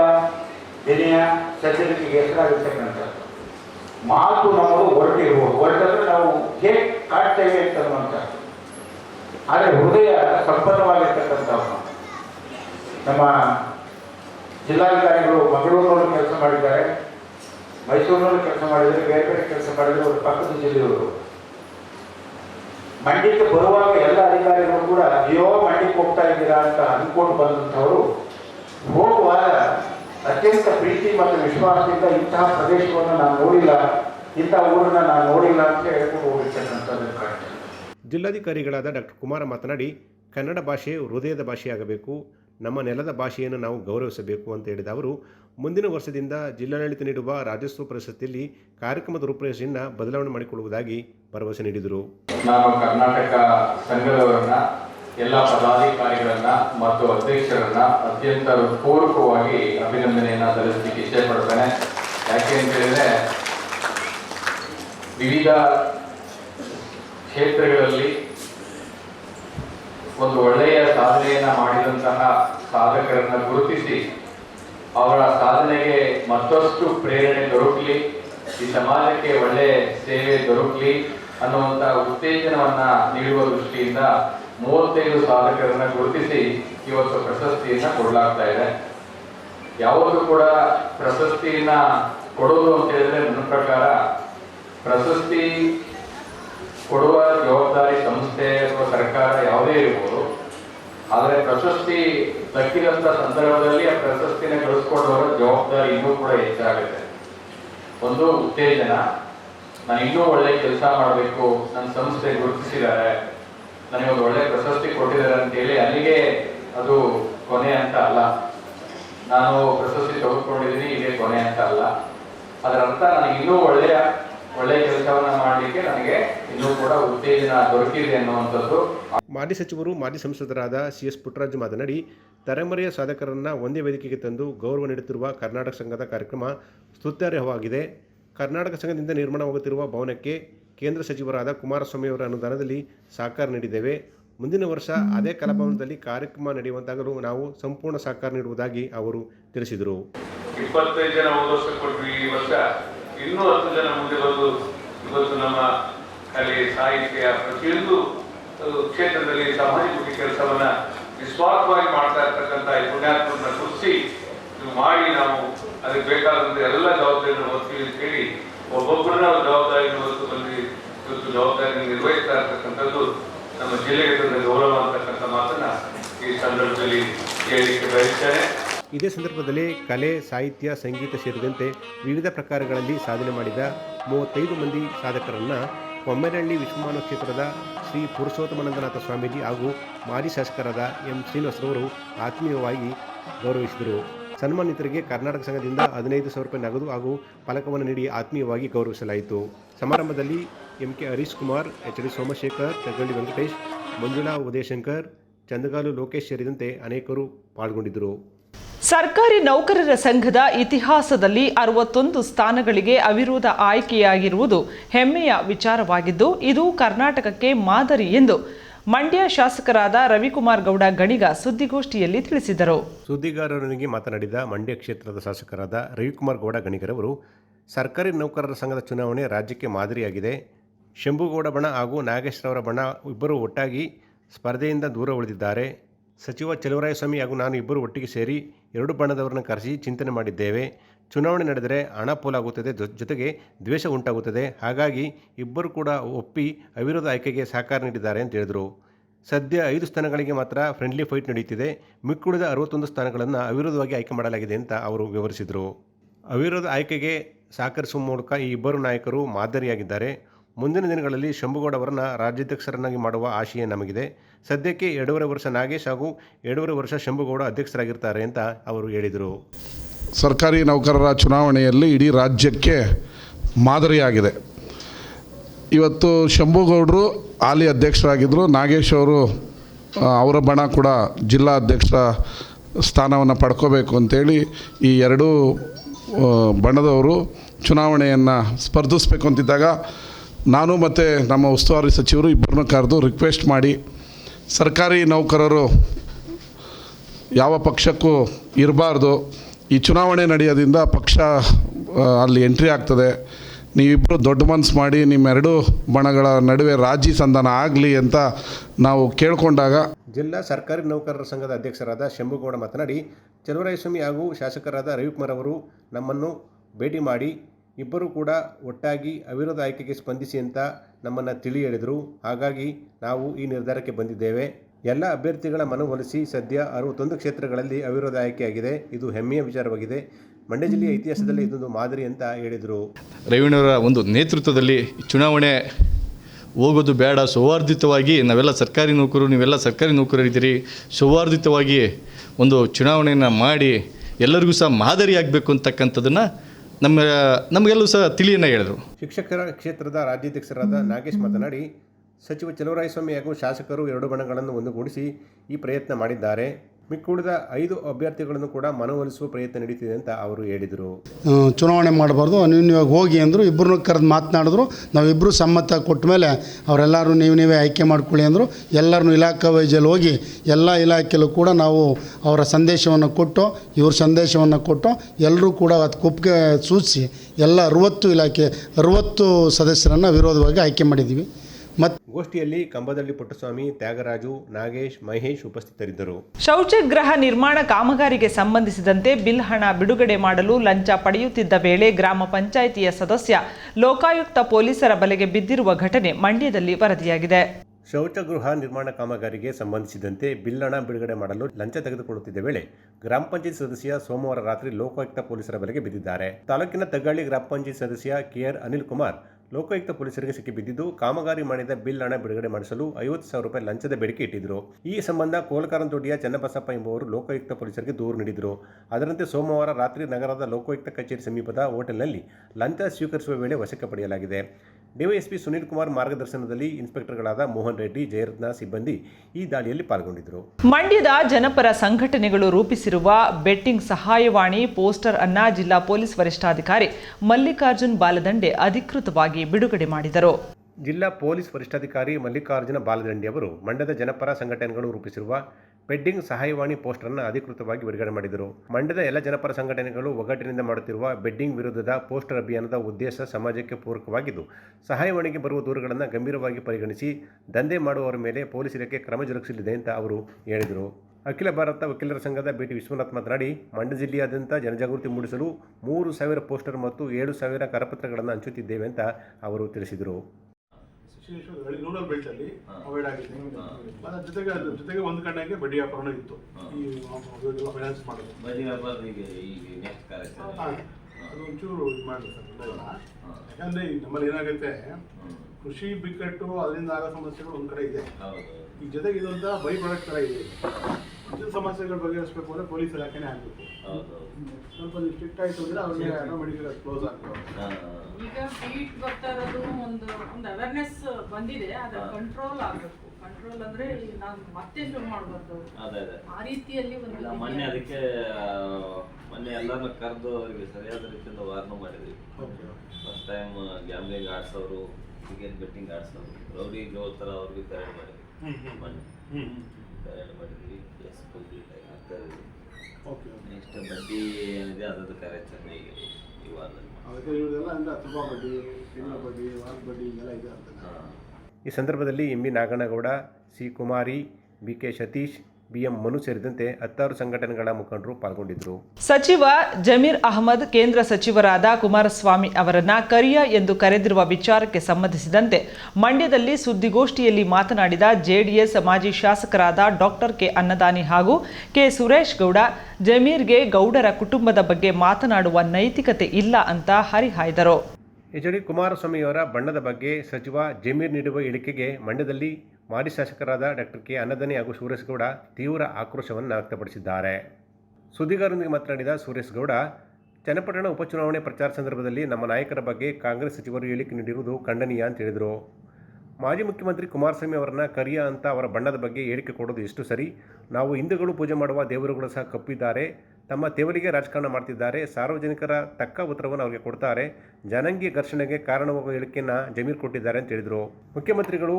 ವಿನಯ ಸಜ್ಜನಿಕೆಗೆ ಹೆಸರಾಗಿರ್ತಕ್ಕಂಥದ್ದು ಮಾತು ನಮ್ಮದು ಹೊರಟಿರ್ಬೋದು ಹೊರಟಂದ್ರೆ ನಾವು ಹೇಗೆ ಕಾಡ್ತೇವೆ ಅಂತ ಅನ್ನುವಂಥದ್ದು ಆದರೆ ಹೃದಯ ಸಂಪನ್ನವಾಗಿರ್ತಕ್ಕಂಥವ್ರು ನಮ್ಮ ಜಿಲ್ಲಾಧಿಕಾರಿಗಳು ಮಂಗಳೂರಿನವರು ಕೆಲಸ ಮಾಡಿದ್ದಾರೆ. ಮೈಸೂರಿನವರು ಕೆಲಸ ಮಾಡಿದರೆ ಬೇರೆ ಬೇರೆ ಕೆಲಸ ಮಾಡಿದರೆ ಅವರು ಪಕ್ಕದ ಜಿಲ್ಲೆಯವರು. ಮಂಡ್ಯಕ್ಕೆ ಬರುವಾಗ ಎಲ್ಲ ಅಧಿಕಾರಿಗಳು ಕೂಡ, ಅಯ್ಯೋ ಮಂಡ್ಯಕ್ಕೆ ಹೋಗ್ತಾ ಇದ್ದೀರಾ ಅಂತ ಅಂದ್ಕೊಂಡು ಬಂದಂಥವರು. ಹೋಗುವಾಗ ಅತ್ಯಂತ ಪ್ರೀತಿ ಮತ್ತು ವಿಶ್ವಾಸದಿಂದ ಇಂತಹ ಪ್ರದೇಶವನ್ನು ನಾನು ನೋಡಿಲ್ಲ ಇಂತಹ ಊರನ್ನು ನಾನು ನೋಡಿಲ್ಲ ಅಂತ ಹೇಳ್ಕೊಂಡು ಹೋಗಿರ್ತಕ್ಕಂಥದ್ದು ಕಾಣ್ತದೆ. ಜಿಲ್ಲಾಧಿಕಾರಿಗಳಾದ ಡಾಕ್ಟರ್ ಕುಮಾರ ಮಾತನಾಡಿ ಕನ್ನಡ ಭಾಷೆ ಹೃದಯದ ಭಾಷೆಯಾಗಬೇಕು ನಮ್ಮ ನೆಲದ ಭಾಷೆಯನ್ನು ನಾವು ಗೌರವಿಸಬೇಕು ಅಂತ ಹೇಳಿದ ಅವರು ಮುಂದಿನ ವರ್ಷದಿಂದ ಜಿಲ್ಲಾಡಳಿತ ನೀಡುವ ರಾಜ್ಯೋತ್ಸವ ಪ್ರಶಸ್ತಿಯಲ್ಲಿ ಕಾರ್ಯಕ್ರಮದ ರೂಪರೇಷೆಯನ್ನು ಬದಲಾವಣೆ ಮಾಡಿಕೊಳ್ಳುವುದಾಗಿ ಭರವಸೆ ನೀಡಿದರು. ನಾನು ಕರ್ನಾಟಕ ಸಂಘದವರನ್ನ ಎಲ್ಲ ಪದಾಧಿಕಾರಿಗಳನ್ನ ಮತ್ತು ಅಧ್ಯಕ್ಷರನ್ನ ಅತ್ಯಂತ ಪೂರ್ವಕವಾಗಿ ಅಭಿನಂದನೆಯನ್ನ ಸಲ್ಲಿಸಲಿಕ್ಕೆ ಇಷ್ಟಪಡ್ತೇನೆ ಯಾಕೆ ಅಂತ ಹೇಳಿದ್ರೆ, ವಿವಿಧ ಕ್ಷೇತ್ರಗಳಲ್ಲಿ ಒಂದು ಒಳ್ಳೆಯ ಸಾಧನೆಯನ್ನ ಮಾಡಿದಂತಹ ಸಾಧಕರನ್ನ ಗುರುತಿಸಿ ಅವರ ಸಾಧನೆಗೆ ಮತ್ತಷ್ಟು ಪ್ರೇರಣೆ ದೊರಕಲಿ, ಈ ಸಮಾಜಕ್ಕೆ ಒಳ್ಳೆಯ ಸೇವೆ ದೊರಕಲಿ ಅನ್ನುವಂತ ಉತ್ತೇಜನವನ್ನ ನೀಡುವ ದೃಷ್ಟಿಯಿಂದ ಮೂವತ್ತೈದು ಸಾಧಕರನ್ನ ಗುರುತಿಸಿ ಇವತ್ತು ಪ್ರಶಸ್ತಿಯನ್ನ ಕೊಡಲಾಗ್ತಾ ಇದೆ. ಯಾವುದು ಕೂಡ ಪ್ರಶಸ್ತಿಯನ್ನ ಕೊಡೋದು ಅಂತ ಹೇಳಿದ್ರೆ ನನ್ನ ಪ್ರಕಾರ ಪ್ರಶಸ್ತಿ ಕೊಡುವ ಜವಾಬ್ದಾರಿ ಸಂಸ್ಥೆ ಅಥವಾ ಸರ್ಕಾರ ಯಾವುದೇ ಇರ್ಬೋದು. ಆದರೆ ಪ್ರಶಸ್ತಿ ದಕ್ಕಿದಂಥ ಸಂದರ್ಭದಲ್ಲಿ ಆ ಪ್ರಶಸ್ತಿನ ಗಳಿಸ್ಕೊಡುವವರ ಜವಾಬ್ದಾರಿ ಇನ್ನೂ ಕೂಡ ಹೆಚ್ಚಾಗುತ್ತೆ. ಒಂದು ಉತ್ತೇಜನ. ನಾನು ಇನ್ನೂ ಒಳ್ಳೆ ಕೆಲಸ ಮಾಡಬೇಕು. ನನ್ನ ಸಂಸ್ಥೆ ಗುರುತಿಸಿದ್ದಾರೆ. ನನಗೆ ಒಂದು ಒಳ್ಳೆ ಪ್ರಶಸ್ತಿ ಕೊಟ್ಟಿದ್ದಾರೆ ಅಂತೇಳಿ ಅಲ್ಲಿಗೆ ಅದು ಕೊನೆ ಅಂತ ಅಲ್ಲ. ನಾನು ಪ್ರಶಸ್ತಿ ತೆಗೆದುಕೊಂಡಿದ್ದೀನಿ ಇದೇ ಕೊನೆ ಅಂತ ಅಲ್ಲ. ಅದರ ಅರ್ಥ ನನಗೆ ಇನ್ನೂ ಒಳ್ಳೆಯ ಒಳ್ಳೆಯ ಕೆಲಸವನ್ನ ಮಾಡಲಿಕ್ಕೆ ನನಗೆ ಇನ್ನೂ ಕೂಡ ಉತ್ತೇಜನ ದೊರಕಿದೆ ಅನ್ನುವಂಥದ್ದು. ಮಾಜಿ ಸಚಿವರು, ಮಾಜಿ ಸಂಸದರಾದ ಸಿ ಎಸ್ ಪುಟ್ಟರಾಜು ಮಾತನಾಡಿ ತರೆಮರೆಯ ಸಾಧಕರನ್ನು ಒಂದೇ ವೇದಿಕೆಗೆ ತಂದು ಗೌರವ ನೀಡುತ್ತಿರುವ ಕರ್ನಾಟಕ ಸಂಘದ ಕಾರ್ಯಕ್ರಮ ಸ್ತುತ್ಯಾರ್ಹವಾಗಿದೆ. ಕರ್ನಾಟಕ ಸಂಘದಿಂದ ನಿರ್ಮಾಣವಾಗುತ್ತಿರುವ ಭವನಕ್ಕೆ ಕೇಂದ್ರ ಸಚಿವರಾದ ಕುಮಾರಸ್ವಾಮಿ ಅವರ ಅನುದಾನದಲ್ಲಿ ಸಹಕಾರ ನೀಡಿದ್ದೇವೆ. ಮುಂದಿನ ವರ್ಷ ಅದೇ ಕಲಾಭವನದಲ್ಲಿ ಕಾರ್ಯಕ್ರಮ ನಡೆಯುವಂತಾಗಲು ನಾವು ಸಂಪೂರ್ಣ ಸಹಕಾರ ನೀಡುವುದಾಗಿ ಅವರು ತಿಳಿಸಿದರು. ಇಪ್ಪತ್ತೈದು ಜನ ವರ್ಷ ಕೊಟ್ವಿ ಈ ವರ್ಷ. ಇನ್ನೂ ಹತ್ತು ಜನ ಮುಂದೆ ಬಂದು ಇವತ್ತು ನಮ್ಮ ಕಲೆ ಸಾಹಿತ್ಯ ಪ್ರತಿಯೊಂದು ಕ್ಷೇತ್ರದಲ್ಲಿ ಸಮಾಜಮುಖಿ ಕೆಲಸವನ್ನ ನಿಸ್ವಾರ್ಥವಾಗಿ ಮಾಡ್ತಾ ಇರ್ತಕ್ಕಂಥ ಈ ಪುಣ್ಯಾತ್ಮನ ಇದು ಮಾಡಿ ನಾವು ಅದಕ್ಕೆ ಬೇಕಾದಂಥ ಎಲ್ಲ ಜವಾಬ್ದಾರಿಯನ್ನು ಹೊರ್ತೀವಿ ಅಂತ ಹೇಳಿ ಒಬ್ಬೊಬ್ಬರನ್ನ ಅವ್ರ ಜವಾಬ್ದಾರಿಯನ್ನು ಹೊತ್ತು ಬಂದು ಇವತ್ತು ಜವಾಬ್ದಾರಿ ನಿರ್ವಹಿಸ್ತಾ ಇರ್ತಕ್ಕಂಥದ್ದು ನಮ್ಮ ಜಿಲ್ಲೆಗೆ ತಂದ ಗೌರವ ಅಂತಕ್ಕಂಥ ಮಾತನ್ನ ಈ ಸಂದರ್ಭದಲ್ಲಿ ಹೇಳಿಕೆ ಬಯಸ್ತೇನೆ. ಇದೇ ಸಂದರ್ಭದಲ್ಲಿ ಕಲೆ, ಸಾಹಿತ್ಯ, ಸಂಗೀತ ಸೇರಿದಂತೆ ವಿವಿಧ ಪ್ರಕಾರಗಳಲ್ಲಿ ಸಾಧನೆ ಮಾಡಿದ ಮೂವತ್ತೈದು ಮಂದಿ ಸಾಧಕರನ್ನು ಕೊಮ್ಮೆರಹಳ್ಳಿ ವಿಶ್ವಮಾನವ ಕ್ಷೇತ್ರದ ಶ್ರೀ ಪುರುಷೋತ್ತಮಾನಂದನಾಥ ಸ್ವಾಮೀಜಿ ಹಾಗೂ ಮಾಜಿ ಶಾಸಕರಾದ ಎಂ ಶ್ರೀನಿವಾಸರವರು ಆತ್ಮೀಯವಾಗಿ ಗೌರವಿಸಿದರು. ಸನ್ಮಾನಿತರಿಗೆ ಕರ್ನಾಟಕ ಸಂಘದಿಂದ ಹದಿನೈದು ಸಾವಿರ ರೂಪಾಯಿ ನಗದು ಹಾಗೂ ಫಲಕವನ್ನು ನೀಡಿ ಆತ್ಮೀಯವಾಗಿ ಗೌರವಿಸಲಾಯಿತು. ಸಮಾರಂಭದಲ್ಲಿ M K Harish Kumar H D Somashekar Thagalli Venkatesh Manjula Udayashankar Chandagalu Lokesh ಸೇರಿದಂತೆ ಅನೇಕರು ಪಾಲ್ಗೊಂಡಿದ್ದರು. ಸರ್ಕಾರಿ ನೌಕರರ ಸಂಘದ ಇತಿಹಾಸದಲ್ಲಿ ಅರವತ್ತೊಂದು ಸ್ಥಾನಗಳಿಗೆ ಅವಿರೋಧ ಆಯ್ಕೆಯಾಗಿರುವುದು ಹೆಮ್ಮೆಯ ವಿಚಾರವಾಗಿದ್ದು ಇದು ಕರ್ನಾಟಕಕ್ಕೆ ಮಾದರಿ ಎಂದು ಮಂಡ್ಯ ಶಾಸಕರಾದ ರವಿಕುಮಾರ್ ಗೌಡ ಗಣಿಗ ಸುದ್ದಿಗೋಷ್ಠಿಯಲ್ಲಿ ತಿಳಿಸಿದರು. ಸುದ್ದಿಗಾರರೊಂದಿಗೆ ಮಾತನಾಡಿದ ಮಂಡ್ಯ ಕ್ಷೇತ್ರದ ಶಾಸಕರಾದ ರವಿಕುಮಾರ್ ಗೌಡ ಗಣಿಗರವರು ಸರ್ಕಾರಿ ನೌಕರರ ಸಂಘದ ಚುನಾವಣೆ ರಾಜ್ಯಕ್ಕೆ ಮಾದರಿಯಾಗಿದೆ ಶಂಭುಗೌಡ ಬಣ ಹಾಗೂ ನಾಗೇಶ್ರವರ ಬಣ ಇಬ್ಬರು ಒಟ್ಟಾಗಿ ಸ್ಪರ್ಧೆಯಿಂದ ದೂರ ಉಳಿದಿದ್ದಾರೆ. ಸಚಿವ ಚಲುವರಾಯಸ್ವಾಮಿ ಹಾಗೂ ನಾನು ಇಬ್ಬರು ಒಟ್ಟಿಗೆ ಸೇರಿ ಎರಡು ಬಣದವರನ್ನು ಕರೆಸಿ ಚಿಂತನೆ ಮಾಡಿದ್ದೇವೆ. ಚುನಾವಣೆ ನಡೆದರೆ ಹಣ ಪೋಲಾಗುತ್ತದೆ ಜೊತೆಗೆ ದ್ವೇಷ ಉಂಟಾಗುತ್ತದೆ. ಹಾಗಾಗಿ ಇಬ್ಬರು ಕೂಡ ಒಪ್ಪಿ ಅವಿರೋಧ ಆಯ್ಕೆಗೆ ಸಹಕಾರ ನೀಡಿದ್ದಾರೆ ಅಂತ ಹೇಳಿದರು. ಸದ್ಯ ಐದು ಸ್ಥಾನಗಳಿಗೆ ಮಾತ್ರ ಫ್ರೆಂಡ್ಲಿ ಫೈಟ್ ನಡೆಯುತ್ತಿದೆ ಮಿಕ್ಕುಳಿದ ಅರವತ್ತೊಂದು ಸ್ಥಾನಗಳನ್ನು ಅವಿರೋಧವಾಗಿ ಆಯ್ಕೆ ಮಾಡಲಾಗಿದೆ ಅಂತ ಅವರು ವಿವರಿಸಿದರು. ಅವಿರೋಧ ಆಯ್ಕೆಗೆ ಸಹಕರಿಸುವ ಮೂಲಕ ಈ ಇಬ್ಬರು ನಾಯಕರು ಮಾದರಿಯಾಗಿದ್ದಾರೆ. ಮುಂದಿನ ದಿನಗಳಲ್ಲಿ ಶಂಭುಗೌಡ ಅವರನ್ನು ರಾಜ್ಯಾಧ್ಯಕ್ಷರನ್ನಾಗಿ ಮಾಡುವ ಆಶಯ ನಮಗಿದೆ. ಸದ್ಯಕ್ಕೆ ಎರಡೂವರೆ ವರ್ಷ ನಾಗೇಶ್ ಹಾಗೂ ಎರಡೂವರೆ ವರ್ಷ ಶಂಭುಗೌಡ ಅಧ್ಯಕ್ಷರಾಗಿರ್ತಾರೆ ಅಂತ ಅವರು ಹೇಳಿದರು. ಸರ್ಕಾರಿ ನೌಕರರ ಚುನಾವಣೆಯಲ್ಲಿ ಇಡೀ ರಾಜ್ಯಕ್ಕೆ ಮಾದರಿಯಾಗಿದೆ. ಇವತ್ತು ಶಂಭುಗೌಡರು ಹಾಲಿ ಅಧ್ಯಕ್ಷರಾಗಿದ್ದರು ನಾಗೇಶ್ ಅವರು ಅವರ ಬಣ ಕೂಡ ಜಿಲ್ಲಾ ಅಧ್ಯಕ್ಷ ಸ್ಥಾನವನ್ನು ಪಡ್ಕೋಬೇಕು ಅಂತೇಳಿ ಈ ಎರಡೂ ಬಣದವರು ಚುನಾವಣೆಯನ್ನು ಸ್ಪರ್ಧಿಸಬೇಕು ಅಂತಿದ್ದಾಗ ನಾನು ಮತ್ತು ನಮ್ಮ ಉಸ್ತುವಾರಿ ಸಚಿವರು ಇಬ್ಬರನ್ನ ಕರೆದು ರಿಕ್ವೆಸ್ಟ್ ಮಾಡಿ ಸರ್ಕಾರಿ ನೌಕರರು ಯಾವ ಪಕ್ಷಕ್ಕೂ ಇರಬಾರ್ದು. ಈ ಚುನಾವಣೆ ನಡೆಯೋದ್ರಿಂದ ಪಕ್ಷ ಅಲ್ಲಿ ಎಂಟ್ರಿ ಆಗ್ತದೆ. ನೀವಿಬ್ಬರು ದೊಡ್ಡ ಮನಸ್ಸು ಮಾಡಿ ನಿಮ್ಮೆರಡು ಬಣಗಳ ನಡುವೆ ರಾಜಿ ಸಂಧಾನ ಆಗಲಿ ಅಂತ ನಾವು ಕೇಳಿಕೊಂಡಾಗ ಜಿಲ್ಲಾ ಸರ್ಕಾರಿ ನೌಕರರ ಸಂಘದ ಅಧ್ಯಕ್ಷರಾದ ಶಂಭುಗೌಡ ಮಾತನಾಡಿ, ಚಲುವರಾಯಸ್ವಾಮಿ ಹಾಗೂ ಶಾಸಕರಾದ ರವಿಕುಮಾರ್ ಅವರು ನಮ್ಮನ್ನು ಭೇಟಿ ಮಾಡಿ ಇಬ್ಬರು ಕೂಡ ಒಟ್ಟಾಗಿ ಅವಿರೋಧ ಆಯ್ಕೆಗೆ ಸ್ಪಂದಿಸಿ ಅಂತ ನಮ್ಮನ್ನು ತಿಳಿ ಹೇಳಿದರು. ಹಾಗಾಗಿ ನಾವು ಈ ನಿರ್ಧಾರಕ್ಕೆ ಬಂದಿದ್ದೇವೆ. ಎಲ್ಲ ಅಭ್ಯರ್ಥಿಗಳ ಮನವೊಲಿಸಿ ಸದ್ಯ ಅರವತ್ತೊಂದು ಕ್ಷೇತ್ರಗಳಲ್ಲಿ ಅವಿರೋಧ ಆಯ್ಕೆಯಾಗಿದೆ ಇದು ಹೆಮ್ಮೆಯ ವಿಚಾರವಾಗಿದೆ. ಮಂಡ್ಯ ಜಿಲ್ಲೆಯ ಇತಿಹಾಸದಲ್ಲಿ ಇದೊಂದು ಮಾದರಿ ಅಂತ ಹೇಳಿದರು. ರವೀಣರ ಒಂದು ನೇತೃತ್ವದಲ್ಲಿ ಚುನಾವಣೆ ಹೋಗೋದು ಬೇಡ. ಸೌಹಾರ್ದಿತವಾಗಿ ನಾವೆಲ್ಲ ಸರ್ಕಾರಿ ನೌಕರರು ನೀವೆಲ್ಲ ಸರ್ಕಾರಿ ನೌಕರರಿದ್ದೀರಿ. ಸೌಹಾರ್ದಿತವಾಗಿ ಒಂದು ಚುನಾವಣೆಯನ್ನು ಮಾಡಿ ಎಲ್ಲರಿಗೂ ಸಹ ಮಾದರಿಯಾಗಬೇಕು ಅಂತಕ್ಕಂಥದ್ದನ್ನು ನಮ್ಮ, ನಮಗೆಲ್ಲೂ ಸಹ ತಿಳಿಯನ್ನು ಹೇಳಿದರು. ಶಿಕ್ಷಕರ ಕ್ಷೇತ್ರದ ರಾಜ್ಯಾಧ್ಯಕ್ಷರಾದ ನಾಗೇಶ್ ಮಾತನಾಡಿ, ಸಚಿವ ಚಲುವರಾಯಸ್ವಾಮಿ ಹಾಗೂ ಶಾಸಕರು ಎರಡು ಬಣಗಳನ್ನು ಒಂದುಗೂಡಿಸಿ ಈ ಪ್ರಯತ್ನ ಮಾಡಿದ್ದಾರೆ. ಮಿಕ್ಕುಳಿದ ಐದು ಅಭ್ಯರ್ಥಿಗಳನ್ನು ಕೂಡ ಮನವೊಲಿಸುವ ಪ್ರಯತ್ನ ನಡೀತಿದೆ ಅಂತ ಅವರು ಹೇಳಿದರು. ಚುನಾವಣೆ ಮಾಡಬಾರ್ದು, ಅನ್ಯೂನ್ಯವಾಗಿ ಹೋಗಿ ಅಂದರು ಇಬ್ಬರನ್ನೂ ಕರೆದು ಮಾತನಾಡಿದ್ರು. ನಾವಿಬ್ಬರು ಸಮ್ಮತ ಕೊಟ್ಟ ಮೇಲೆ ಅವರೆಲ್ಲರೂ ನೀವು ನೀವೇ ಆಯ್ಕೆ ಮಾಡ್ಕೊಳ್ಳಿ ಅಂದರು. ಎಲ್ಲರನ್ನೂ ಇಲಾಖಾ ವೈಜಲ್ಲಿ ಹೋಗಿ ಎಲ್ಲ ಇಲಾಖೆಯಲ್ಲೂ ಕೂಡ ನಾವು ಅವರ ಸಂದೇಶವನ್ನು ಕೊಟ್ಟು, ಇವ್ರ ಸಂದೇಶವನ್ನು ಕೊಟ್ಟು ಎಲ್ಲರೂ ಕೂಡ ಅದು ಕುಪ್ಪಿಗೆ ಸೂಚಿಸಿ ಎಲ್ಲ ಅರುವತ್ತು ಇಲಾಖೆ, ಅರುವತ್ತು ಸದಸ್ಯರನ್ನು ವಿರೋಧವಾಗಿ ಆಯ್ಕೆ ಮಾಡಿದ್ದೀವಿ. ಮತ್ತು ಗೋಷ್ಠಿಯಲ್ಲಿ ಕಂಬದಳ್ಳಿ ಪುಟ್ಟಸ್ವಾಮಿ ತ್ಯಾಗರಾಜು ನಾಗೇಶ್ ಮಹೇಶ್ ಉಪಸ್ಥಿತರಿದ್ದರು. ಶೌಚಗೃಹ ನಿರ್ಮಾಣ ಕಾಮಗಾರಿಗೆ ಸಂಬಂಧಿಸಿದಂತೆ ಬಿಲ್ ಹಣ ಬಿಡುಗಡೆ ಮಾಡಲು ಲಂಚ ಪಡೆಯುತ್ತಿದ್ದ ವೇಳೆ ಗ್ರಾಮ ಪಂಚಾಯಿತಿಯ ಸದಸ್ಯ ಲೋಕಾಯುಕ್ತ ಪೊಲೀಸರ ಬಲೆಗೆ ಬಿದ್ದಿರುವ ಘಟನೆ ಮಂಡ್ಯದಲ್ಲಿ ವರದಿಯಾಗಿದೆ. ಶೌಚಗೃಹ ನಿರ್ಮಾಣ ಕಾಮಗಾರಿಗೆ ಸಂಬಂಧಿಸಿದಂತೆ ಬಿಲ್ ಹಣ ಬಿಡುಗಡೆ ಮಾಡಲು ಲಂಚ ತೆಗೆದುಕೊಳ್ಳುತ್ತಿದ್ದ ವೇಳೆ ಗ್ರಾಮ ಪಂಚಾಯತ್ ಸದಸ್ಯ ಸೋಮವಾರ ರಾತ್ರಿ ಲೋಕಾಯುಕ್ತ ಪೊಲೀಸರ ಬಲೆಗೆ ಬಿದ್ದಿದ್ದಾರೆ. ತಾಲೂಕಿನ ತಗ್ಗಳ್ಳಿ ಗ್ರಾಮ ಪಂಚಾಯತ್ ಸದಸ್ಯ ಕೆಆರ್ ಅನಿಲ್ ಕುಮಾರ್ ಲೋಕಾಯುಕ್ತ ಪೊಲೀಸರಿಗೆ ಸಿಕ್ಕಿಬಿದ್ದಿದ್ದು ಕಾಮಗಾರಿ ಮಾಡಿದ ಬಿಲ್ ಹಣ ಬಿಡುಗಡೆ ಮಾಡಿಸಲು ಐವತ್ತು ಸಾವಿರ ರೂಪಾಯಿ ಲಂಚದ ಬೇಡಿಕೆ ಇಟ್ಟಿದ್ದರು ಈ ಸಂಬಂಧ ಕೋಲಕಾರಂತೊಡ್ಡಿಯ ಚನ್ನಬಸಪ್ಪ ಎಂಬುವರು ಲೋಕಾಯುಕ್ತ ಪೊಲೀಸರಿಗೆ ದೂರು ನೀಡಿದರು. ಅದರಂತೆ ಸೋಮವಾರ ರಾತ್ರಿ ನಗರದ ಲೋಕಾಯುಕ್ತ ಕಚೇರಿ ಸಮೀಪದ ಹೋಟೆಲ್ನಲ್ಲಿ ಲಂಚ ಸ್ವೀಕರಿಸುವ ವೇಳೆ ವಶಕ್ಕೆ ಪಡೆಯಲಾಗಿದೆ. ಡಿವೈಎಸ್ಪಿ ಸುನೀಲ್ ಕುಮಾರ್ ಮಾರ್ಗದರ್ಶನದಲ್ಲಿ ಇನ್ಸ್ಪೆಕ್ಟರ್ಗಳಾದ ಮೋಹನ್ ರೆಡ್ಡಿ, ಜಯರತ್ನ ಸಿಬ್ಬಂದಿ ಈ ದಾಳಿಯಲ್ಲಿ ಪಾಲ್ಗೊಂಡಿದ್ದರು. ಮಂಡ್ಯದ ಜನಪರ ಸಂಘಟನೆಗಳು ರೂಪಿಸಿರುವ ಬೆಟ್ಟಿಂಗ್ ಸಹಾಯವಾಣಿ ಪೋಸ್ಟರ್ ಅನ್ನ ಜಿಲ್ಲಾ ಪೊಲೀಸ್ ವರಿಷ್ಠಾಧಿಕಾರಿ ಮಲ್ಲಿಕಾರ್ಜುನ್ ಬಾಲದಂಡೆ ಅಧಿಕೃತವಾಗಿ ಬಿಡುಗಡೆ ಮಾಡಿದರು. ಜಿಲ್ಲಾ ಪೊಲೀಸ್ ವರಿಷ್ಠಾಧಿಕಾರಿ ಮಲ್ಲಿಕಾರ್ಜುನ ಬಾಲದಂಡಿ ಅವರು ಮಂಡ್ಯದ ಜನಪರ ಸಂಘಟನೆಗಳು ರೂಪಿಸಿರುವ ಬೆಡ್ಡಿಂಗ್ ಸಹಾಯವಾಣಿ ಪೋಸ್ಟರ್ನ ಅಧಿಕೃತವಾಗಿ ಬಿಡುಗಡೆ ಮಾಡಿದರು. ಮಂಡ್ಯದ ಎಲ್ಲ ಜನಪರ ಸಂಘಟನೆಗಳು ಒಗ್ಗಟ್ಟಿನಿಂದ ಮಾಡುತ್ತಿರುವ ಬೆಡ್ಡಿಂಗ್ ವಿರುದ್ಧದ ಪೋಸ್ಟರ್ ಅಭಿಯಾನದ ಉದ್ದೇಶ ಸಮಾಜಕ್ಕೆ ಪೂರಕವಾಗಿದ್ದು, ಸಹಾಯವಾಣಿಗೆ ಬರುವ ದೂರುಗಳನ್ನು ಗಂಭೀರವಾಗಿ ಪರಿಗಣಿಸಿ ದಂಧೆ ಮಾಡುವವರ ಮೇಲೆ ಪೊಲೀಸ್ ಇಲಾಖೆ ಕ್ರಮ ಜರುಗಿಸಲಿದೆ ಅಂತ ಅವರು ಹೇಳಿದರು. ಅಖಿಲ ಭಾರತ ವಕೀಲರ ಸಂಘದ ಭೇಟಿ ವಿಶ್ವನಾಥ್ ಮಾತನಾಡಿ, ಮಂಡ್ಯ ಜಿಲ್ಲೆಯಾದ್ಯಂತ ಜನಜಾಗೃತಿ ಮೂಡಿಸಲು ಮೂರು ಸಾವಿರ ಪೋಸ್ಟರ್ ಮತ್ತು ಏಳು ಸಾವಿರ ಕರಪತ್ರಗಳನ್ನು ಹಂಚುತ್ತಿದ್ದೇವೆ ಅಂತ ಅವರು ತಿಳಿಸಿದರು. ಹೇಳಿ ರೂರಲ್ ಬೆಲ್ಟ್ ಅಲ್ಲಿ ಅವಾಯ್ಡ್ ಆಗಿದೆ ಅದ್ರ ಜೊತೆಗೆ ಅದ್ರ ಜೊತೆಗೆ ಒಂದು ಕಡೆಗೆ ಬಡ್ಡಿ ವ್ಯಾಪಾರನೂ ಇತ್ತು. ಈ ಇವಾಗೆಲ್ಲ ಫೈನಾನ್ಸ್ ಮಾಡೋದು. ಈಗ ನೆಕ್ಸ್ಟ್ ಕಾರ್ಯಕ್ರಮ. ಅದು ಒಂಚೂರು ಇದು ಮಾಡಿ ಸರ್ ಯಾಕಂದ್ರೆ ನಮ್ಮಲ್ಲಿ ಏನಾಗುತ್ತೆ ಕೃಷಿ ಬಿಕ್ಕಟ್ಟು ಅದರಿಂದ ಆಗೋ ಸಮಸ್ಯೆಗಳು ಒಂದ್ ಕಡೆ ಇದೆ. ಈ ಜೊತೆಗೆ ಇದೊಂದು ಬೈ ಪ್ರಾಡಕ್ಟ್ ತರ ಇದೆ. ಇದ್ರ ಸಮಸ್ಯೆಗಳ ಬಗೆಹರಿಸಬೇಕು ಅಂದ್ರೆ ಪೊಲೀಸ್ ಇಲಾಖೆನೇ ಆಗ್ಬೇಕು. ಸ್ವಲ್ಪ ಸ್ಟ್ರಿಕ್ಟ್ ಆಯ್ತು ಅಂದ್ರೆ ಅವ್ರಿಗೆ ಆಟೋಮೆಟಿಕ್ ಕ್ಲೋಸ್ ಆಗ್ತಾವೆ ಈಗ ಬೀಟ್ ಬರ್ತಾ ಇರೋದು ಒಂದು ಒಂದು ಅವೇರ್ನೆಸ್ ಬಂದಿದೆ ಅದು ಕಂಟ್ರೋಲ್ ಆಗಬೇಕು. ಕಂಟ್ರೋಲ್ ಅಂದ್ರೆ ನಾನು ಮತ್ತೆ ಶುರು ಮಾಡಬಾರ್ದು. ಅದೇ ಅದೇ. ಆ ರೀತಿಯಲ್ಲಿ ಒಂದು ಇಲ್ಲ, ಮೊನ್ನೆ ಅದಕ್ಕೆ ಮೊನ್ನೆ ಎಲ್ಲರನ್ನ ಕರೆದು ಅವರಿಗೆ ಸರಿಯಾದ ರೀತಿಯಿಂದ ವಾರ್ನ ಮಾಡಿದ್ವಿ. ಫಸ್ಟ್ ಟೈಮ್ ಗ್ಯಾಮ್ಲಿಂಗ್ ಆಡ್ಸೋರು ಕ್ರಿಕೆಟ್ ಬೆಟ್ಟಿಂಗ್ ಆಡ್ಸೋರು ರೌಡಿ ಥರ ಅವ್ರಿಗೆ ಕರೆಂಟ್ ಮಾಡಿದ್ವಿ. ಮೊನ್ನೆ ಕರೆಂಟ್ ಮಾಡಿದ್ವಿ. ಎಸ್ ಕಂಪ್ಲೀಟ್ ಆಗಿ ಆಗ್ತಾ ಇದೆ ಓಕೆ ನೆಕ್ಸ್ಟ್ ಬಡ್ಡಿ ಏನಿದೆ ಅದರದ್ದು ಕಾರ್ಯಾಚರಣೆ ಈಗ ಈ ವಾರದಲ್ಲಿ ಅದಕ್ಕೆ ಇವ್ರದೆಲ್ಲ ಅಂದ್ರೆ ಹತ್ತು ರೂಪಾಯಿ ಬಡ್ಡಿ ತಿಂಗಳ ಬಡ್ಡಿ ವಾರ ಬಡ್ಡಿ ಇದೆ ಅಂತ. ಈ ಸಂದರ್ಭದಲ್ಲಿ M B Naganagowda C Kumari B K Satish B M Manu ಸೇರಿದಂತೆ ಹತ್ತಾರು ಸಂಘಟನೆಗಳ ಮುಖಂಡರು ಪಾಲ್ಗೊಂಡಿದ್ದರು. ಸಚಿವ ಜಮೀರ್ ಅಹಮದ್ ಕೇಂದ್ರ ಸಚಿವರಾದ ಕುಮಾರಸ್ವಾಮಿ ಅವರನ್ನ ಕರಿಯ ಎಂದು ಕರೆದಿರುವ ವಿಚಾರಕ್ಕೆ ಸಂಬಂಧಿಸಿದಂತೆ ಮಂಡ್ಯದಲ್ಲಿ ಸುದ್ದಿಗೋಷ್ಠಿಯಲ್ಲಿ ಮಾತನಾಡಿದ ಜೆಡಿಎಸ್ ಮಾಜಿ ಶಾಸಕರಾದ ಡಾಕ್ಟರ್ ಕೆ ಅನ್ನದಾನಿ ಹಾಗೂ ಕೆ ಸುರೇಶ್ ಗೌಡ ಜಮೀರ್ಗೆ ಗೌಡರ ಕುಟುಂಬದ ಬಗ್ಗೆ ಮಾತನಾಡುವ ನೈತಿಕತೆ ಇಲ್ಲ ಅಂತ ಹರಿಹಾಯ್ದರು. ಎಚ್ ಡಿ ಕುಮಾರಸ್ವಾಮಿಯವರ ಬಣ್ಣದ ಬಗ್ಗೆ ಸಚಿವ ಜಮೀರ್ ನೀಡುವ ಹೇಳಿಕೆಗೆ ಮಂಡ್ಯದಲ್ಲಿ ಮಾಜಿ ಶಾಸಕರಾದ ಡಾಕ್ಟರ್ ಕೆ ಅನ್ನದನಿ ಹಾಗೂ ಸುರೇಶ್ಗೌಡ ತೀವ್ರ ಆಕ್ರೋಶವನ್ನು ವ್ಯಕ್ತಪಡಿಸಿದ್ದಾರೆ. ಸುದ್ದಿಗಾರರೊಂದಿಗೆ ಮಾತನಾಡಿದ ಸುರೇಶ್ ಗೌಡ ಚನ್ನಪಟ್ಟಣ ಉಪಚುನಾವಣೆ ಪ್ರಚಾರ ಸಂದರ್ಭದಲ್ಲಿ ನಮ್ಮ ನಾಯಕರ ಬಗ್ಗೆ ಕಾಂಗ್ರೆಸ್ ಸಚಿವರು ಹೇಳಿಕೆ ನೀಡಿರುವುದು ಖಂಡನೀಯ ಅಂತ ಹೇಳಿದರು. ಮಾಜಿ ಮುಖ್ಯಮಂತ್ರಿ ಕುಮಾರಸ್ವಾಮಿ ಅವರನ್ನ ಕರಿಯ ಅಂತ ಅವರ ಬಣ್ಣದ ಬಗ್ಗೆ ಹೇಳಿಕೆ ಕೊಡೋದು ಎಷ್ಟು ಸರಿ? ನಾವು ಹಿಂದೂಗಳು ಪೂಜೆ ಮಾಡುವ ದೇವರುಗಳು ಸಹ ಕಪ್ಪಿದ್ದಾರೆ. ತಮ್ಮ ತೇವರಿಗೆ ರಾಜಕಾರಣ ಮಾಡ್ತಿದ್ದಾರೆ. ಸಾರ್ವಜನಿಕರ ತಕ್ಕ ಉತ್ತರವನ್ನು ಅವರಿಗೆ ಕೊಡ್ತಾರೆ. ಜನಾಂಗೀಯ ಘರ್ಷಣೆಗೆ ಕಾರಣವಾಗುವ ಹೇಳಿಕೆಯನ್ನು ಜಮೀರ್ ಕೊಟ್ಟಿದ್ದಾರೆ ಅಂತ ಹೇಳಿದರು. ಮುಖ್ಯಮಂತ್ರಿಗಳು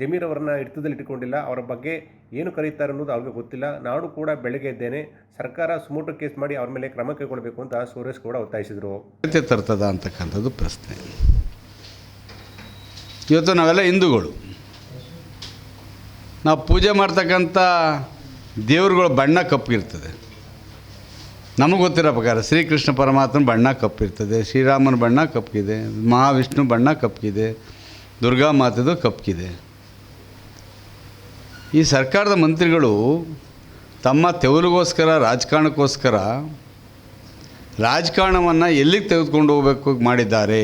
ಜಮೀರ್ ಅವರನ್ನ ಹಿಡಿತದಲ್ಲಿ ಇಟ್ಟುಕೊಂಡಿಲ್ಲ, ಅವರ ಬಗ್ಗೆ ಏನು ಕರೀತಾರೆ ಅನ್ನೋದು ಅವ್ರಿಗೆ ಗೊತ್ತಿಲ್ಲ. ನಾನು ಕೂಡ ಬೆಳಗ್ಗೆ ಇದ್ದೇನೆ ಸರ್ಕಾರ ಸುಮೋಟು ಕೇಸ್ ಮಾಡಿ ಅವ್ರ ಮೇಲೆ ಕ್ರಮ ಕೈಗೊಳ್ಳಬೇಕು ಅಂತ ಸುರೇಶ್ ಕೂಡ ಒತ್ತಾಯಿಸಿದರು. ತರ್ತದ ಅಂತಕ್ಕಂಥದ್ದು ಪ್ರಶ್ನೆ. ಇವತ್ತು ನಾವೆಲ್ಲ ಹಿಂದೂಗಳು. ನಾವು ಪೂಜೆ ಮಾಡ್ತಕ್ಕಂಥ ದೇವ್ರುಗಳ ಬಣ್ಣ ಕಪ್ಪಿರ್ತದೆ. ನಮಗೆ ಗೊತ್ತಿರೋ ಪ್ರಕಾರ ಶ್ರೀಕೃಷ್ಣ ಪರಮಾತ್ಮನ ಬಣ್ಣ ಕಪ್ಪಿರ್ತದೆ, ಶ್ರೀರಾಮನ ಬಣ್ಣ ಕಪ್ಪಿದೆ, ಮಹಾವಿಷ್ಣು ಬಣ್ಣ ಕಪ್ಪಿದೆ, ದುರ್ಗಾ ಮಾತೆದು ಕಪ್ಪಿದೆ. ಈ ಸರ್ಕಾರದ ಮಂತ್ರಿಗಳು ತಮ್ಮ ತೆವಲಿಗೋಸ್ಕರ ರಾಜಕಾರಣಕ್ಕೋಸ್ಕರ ರಾಜಕಾರಣವನ್ನು ಎಲ್ಲಿಗೆ ತೆಗೆದುಕೊಂಡು ಹೋಗಬೇಕು ಮಾಡಿದ್ದಾರೆ?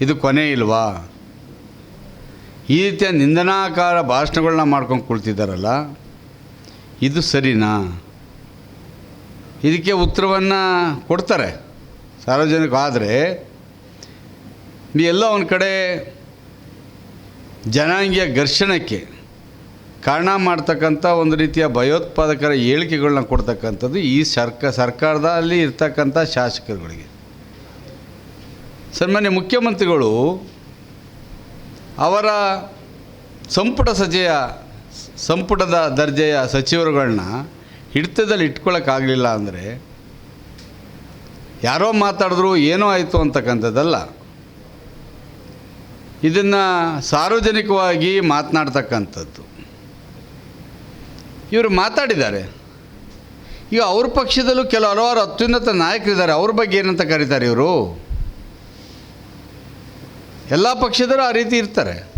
ಇದು ಕೊನೆ ಇಲ್ವಾ? ಈ ರೀತಿಯ ನಿಂದನಾಕಾರ ಭಾಷಣಗಳನ್ನ ಮಾಡ್ಕೊಂಡು ಕುಳ್ತಿದ್ದಾರಲ್ಲ ಇದು ಸರಿನಾ? ಇದಕ್ಕೆ ಉತ್ತರವನ್ನು ಕೊಡ್ತಾರೆ ಸಾರ್ವಜನಿಕ ಆದರೆ ಎಲ್ಲೋ ಒಂದು ಕಡೆ ಜನಾಂಗೀಯ ಘರ್ಷಣೆಗೆ ಕಾರಣ ಮಾಡ್ತಕ್ಕಂಥ ಒಂದು ರೀತಿಯ ಭಯೋತ್ಪಾದಕರ ಹೇಳಿಕೆಗಳನ್ನ ಕೊಡ್ತಕ್ಕಂಥದ್ದು ಈ ಸರ್ಕ, ಸರ್ಕಾರದಲ್ಲಿ ಇರ್ತಕ್ಕಂಥ ಶಾಸಕರುಗಳಿಗೆ. ಸನ್ಮಾನ್ಯ ಮುಖ್ಯಮಂತ್ರಿಗಳು ಅವರ ಸಂಪುಟ ಸಜೆಯ, ಸಂಪುಟದ ದರ್ಜೆಯ ಸಚಿವರುಗಳನ್ನ ಹಿಡಿತದಲ್ಲಿ ಇಟ್ಕೊಳ್ಳೋಕ್ಕಾಗಲಿಲ್ಲ ಅಂದರೆ ಯಾರೋ ಮಾತಾಡಿದ್ರು ಏನೋ ಆಯಿತು ಅಂತಕ್ಕಂಥದ್ದಲ್ಲ. ಇದನ್ನು ಸಾರ್ವಜನಿಕವಾಗಿ ಮಾತನಾಡ್ತಕ್ಕಂಥದ್ದು. ಇವರು ಮಾತಾಡಿದ್ದಾರೆ. ಈಗ ಅವ್ರ ಪಕ್ಷದಲ್ಲೂ ಕೆಲವು ಹಲವಾರು ಅತ್ಯುನ್ನತ ನಾಯಕರಿದ್ದಾರೆ. ಅವ್ರ ಬಗ್ಗೆ ಏನಂತ ಕರೀತಾರೆ ಇವರು? ಎಲ್ಲ ಪಕ್ಷದವರು ಆ ರೀತಿ ಇರ್ತಾರೆ.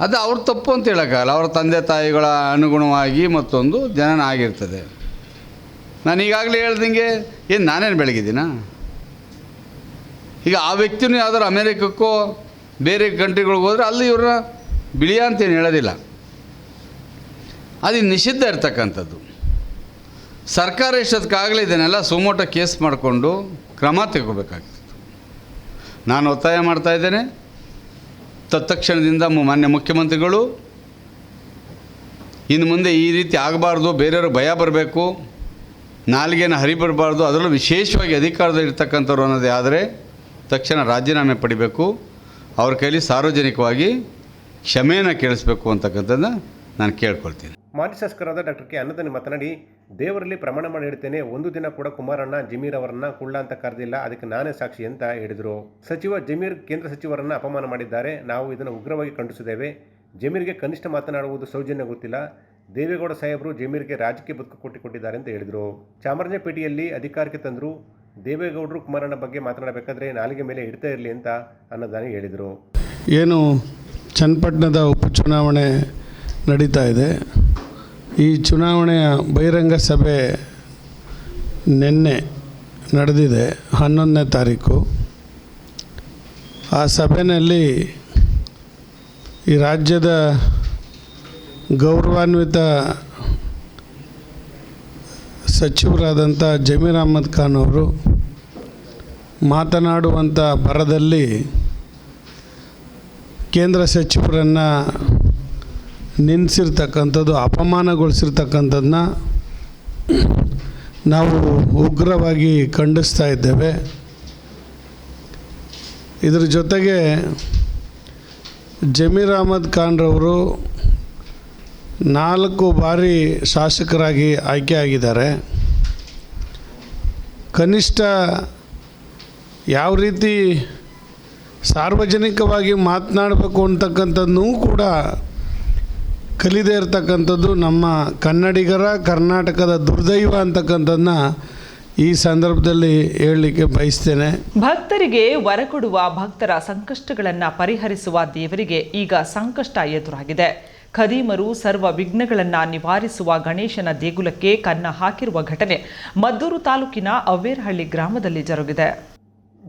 ಅದು ಅವ್ರ ತಪ್ಪು ಅಂತ ಹೇಳೋಕ್ಕಾಗಲ್ಲ. ಅವರ ತಂದೆ ತಾಯಿಗಳ ಅನುಗುಣವಾಗಿ ಮತ್ತೊಂದು ಜನನ ಆಗಿರ್ತದೆ. ನಾನು ಈಗಾಗಲೇ ಹೇಳ್ದಂಗೆ, ಏನು ನಾನೇನು ಬೆಳಗಿದ್ದೀನಾ? ಈಗ ಆ ವ್ಯಕ್ತಿನೂ ಯಾವ್ದಾರು ಅಮೇರಿಕಕ್ಕೋ ಬೇರೆ ಕಂಟ್ರಿಗಳಿಗೆ ಹೋದರೆ ಅಲ್ಲಿ ಇವ್ರನ್ನ ಬಿಳಿಯ ಅಂತೇನು ಹೇಳೋದಿಲ್ಲ. ಅದು ನಿಷಿದ್ಧ ಇರ್ತಕ್ಕಂಥದ್ದು. ಸರ್ಕಾರ ಇಷ್ಟೊತ್ತಕ್ಕಾಗಲೇ ಇದನ್ನೆಲ್ಲ ಸುಮೋಟ ಕೇಸ್ ಮಾಡಿಕೊಂಡು ಕ್ರಮ ತೆಗೋಬೇಕಾಗ್ತಿತ್ತು ನಾನು ಒತ್ತಾಯ ಮಾಡ್ತಾ ಇದ್ದೇನೆ. ತತ್ಕ್ಷಣದಿಂದ ಮಾನ್ಯ ಮುಖ್ಯಮಂತ್ರಿಗಳು, ಇನ್ನು ಮುಂದೆ ಈ ರೀತಿ ಆಗಬಾರ್ದು ಬೇರೆಯವ್ರಿಗೆ ಭಯ ಬರಬೇಕು, ನಾಲಿಗೆನ ಹರಿ ಬರಬಾರ್ದು ಅದರಲ್ಲೂ ವಿಶೇಷವಾಗಿ ಅಧಿಕಾರದಲ್ಲಿ ಇರ್ತಕ್ಕಂಥವ್ರು ಅನ್ನೋದೇ ಆದರೆ ತಕ್ಷಣ ರಾಜೀನಾಮೆ ಪಡಿಬೇಕು. ಅವ್ರ ಕೈಲಿ ಸಾರ್ವಜನಿಕವಾಗಿ ಕ್ಷಮೆಯನ್ನು ಕೇಳಿಸ್ಬೇಕು ಅಂತಕ್ಕಂಥದ್ದನ್ನು ನಾನು ಕೇಳ್ಕೊಳ್ತೀನಿ. ಮಾಜಿ ಶಾಸಕರಾದ ಡಾಕ್ಟರ್ ಕೆ ಅನ್ನದಾನಿ ಮಾತನಾಡಿ, ದೇವರಲ್ಲಿ ಪ್ರಮಾಣ ಮಾಡಿ ಹೇಳ್ತೇನೆ, ಒಂದು ದಿನ ಕೂಡ ಕುಮಾರಣ್ಣ, ಜಮೀರ್ ಅವರನ್ನ ಕುಳ್ಳ ಅಂತ ಕರೆದಿಲ್ಲ, ಅದಕ್ಕೆ ನಾನೇ ಸಾಕ್ಷಿ ಅಂತ ಹೇಳಿದರು. ಸಚಿವ ಜಮೀರ್ ಕೇಂದ್ರ ಸಚಿವರನ್ನ ಅಪಮಾನ ಮಾಡಿದ್ದಾರೆ, ನಾವು ಇದನ್ನು ಉಗ್ರವಾಗಿ ಖಂಡಿಸಿದ್ದೇವೆ. ಜಮೀರ್ಗೆ ಕನಿಷ್ಠ ಮಾತನಾಡುವುದು ಸೌಜನ್ಯ ಗೊತ್ತಿಲ್ಲ. ದೇವೇಗೌಡ ಸಾಹೇಬರು ಜಮೀರ್ಗೆ ರಾಜಕೀಯ ಬದುಕು ಕೊಟ್ಟಿಕೊಟ್ಟಿದ್ದಾರೆ ಅಂತ ಹೇಳಿದರು. ಚಾಮರಾಜಪೇಟೆಯಲ್ಲಿ ಅಧಿಕಾರಕ್ಕೆ ತಂದರು, ದೇವೇಗೌಡರು ಕುಮಾರಣ್ಣ ಬಗ್ಗೆ ಮಾತನಾಡಬೇಕಾದ್ರೆ ನಾಲಿಗೆ ಮೇಲೆ ಇಡ್ತಾ ಇರಲಿ ಅಂತ ಅನ್ನದಾನಿ ಹೇಳಿದರು. ಏನು ಚನ್ನಪಟ್ಟಣದ ಉಪಚುನಾವಣೆ ನಡೀತಾ ಇದೆ. ಈ ಚುನಾವಣೆಯ ಬಹಿರಂಗ ಸಭೆ ನಿನ್ನೆ ನಡೆದಿದೆ, ಹನ್ನೊಂದನೇ ತಾರೀಕು. ಆ ಸಭೆಯಲ್ಲಿ ಈ ರಾಜ್ಯದ ಗೌರವಾನ್ವಿತ ಸಚಿವರಾದಂಥ ಜಮೀರ್ ಅಹಮದ್ ಖಾನ್ ಅವರು ಮಾತನಾಡುವಂಥ ಬರದಲ್ಲಿ ಕೇಂದ್ರ ಸಚಿವರನ್ನು ನಿಲ್ಲಿಸಿರ್ತಕ್ಕಂಥದ್ದು ಅಪಮಾನಗೊಳಿಸಿರ್ತಕ್ಕಂಥದ್ದನ್ನ ನಾವು ಉಗ್ರವಾಗಿ ಖಂಡಿಸ್ತಾ ಇದ್ದೇವೆ. ಇದರ ಜೊತೆಗೆ ಜಮೀರ್ ಅಹಮದ್ ಖಾನ್ರವರು ನಾಲ್ಕು ಬಾರಿ ಶಾಸಕರಾಗಿ ಆಯ್ಕೆಯಾಗಿದ್ದಾರೆ ಕನಿಷ್ಠ ಯಾವ ರೀತಿ ಸಾರ್ವಜನಿಕವಾಗಿ ಮಾತನಾಡಬೇಕು ಅಂತಕ್ಕಂಥದ್ದನ್ನೂ ಕೂಡ ಕಲಿದೇ ಇರತಕ್ಕಂಥದ್ದು ನಮ್ಮ ಕನ್ನಡಿಗರ, ಕರ್ನಾಟಕದ ದುರ್ದೈವ ಅಂತಕ್ಕಂಥದ್ದನ್ನ ಈ ಸಂದರ್ಭದಲ್ಲಿ ಹೇಳಲಿಕ್ಕೆ ಬಯಸ್ತೇನೆ. ಭಕ್ತರಿಗೆ ವರ ಕೊಡುವ, ಭಕ್ತರ ಸಂಕಷ್ಟಗಳನ್ನು ಪರಿಹರಿಸುವ ದೇವರಿಗೆ ಈಗ ಸಂಕಷ್ಟ ಎದುರಾಗಿದೆ. ಖದೀಮರು ಸರ್ವ ವಿಘ್ನಗಳನ್ನು ನಿವಾರಿಸುವ ಗಣೇಶನ ದೇಗುಲಕ್ಕೆ ಕನ್ನ ಹಾಕಿರುವ ಘಟನೆ ಮದ್ದೂರು ತಾಲೂಕಿನ ಅವ್ವೇರಹಳ್ಳಿ ಗ್ರಾಮದಲ್ಲಿ ಜರುಗಿದೆ.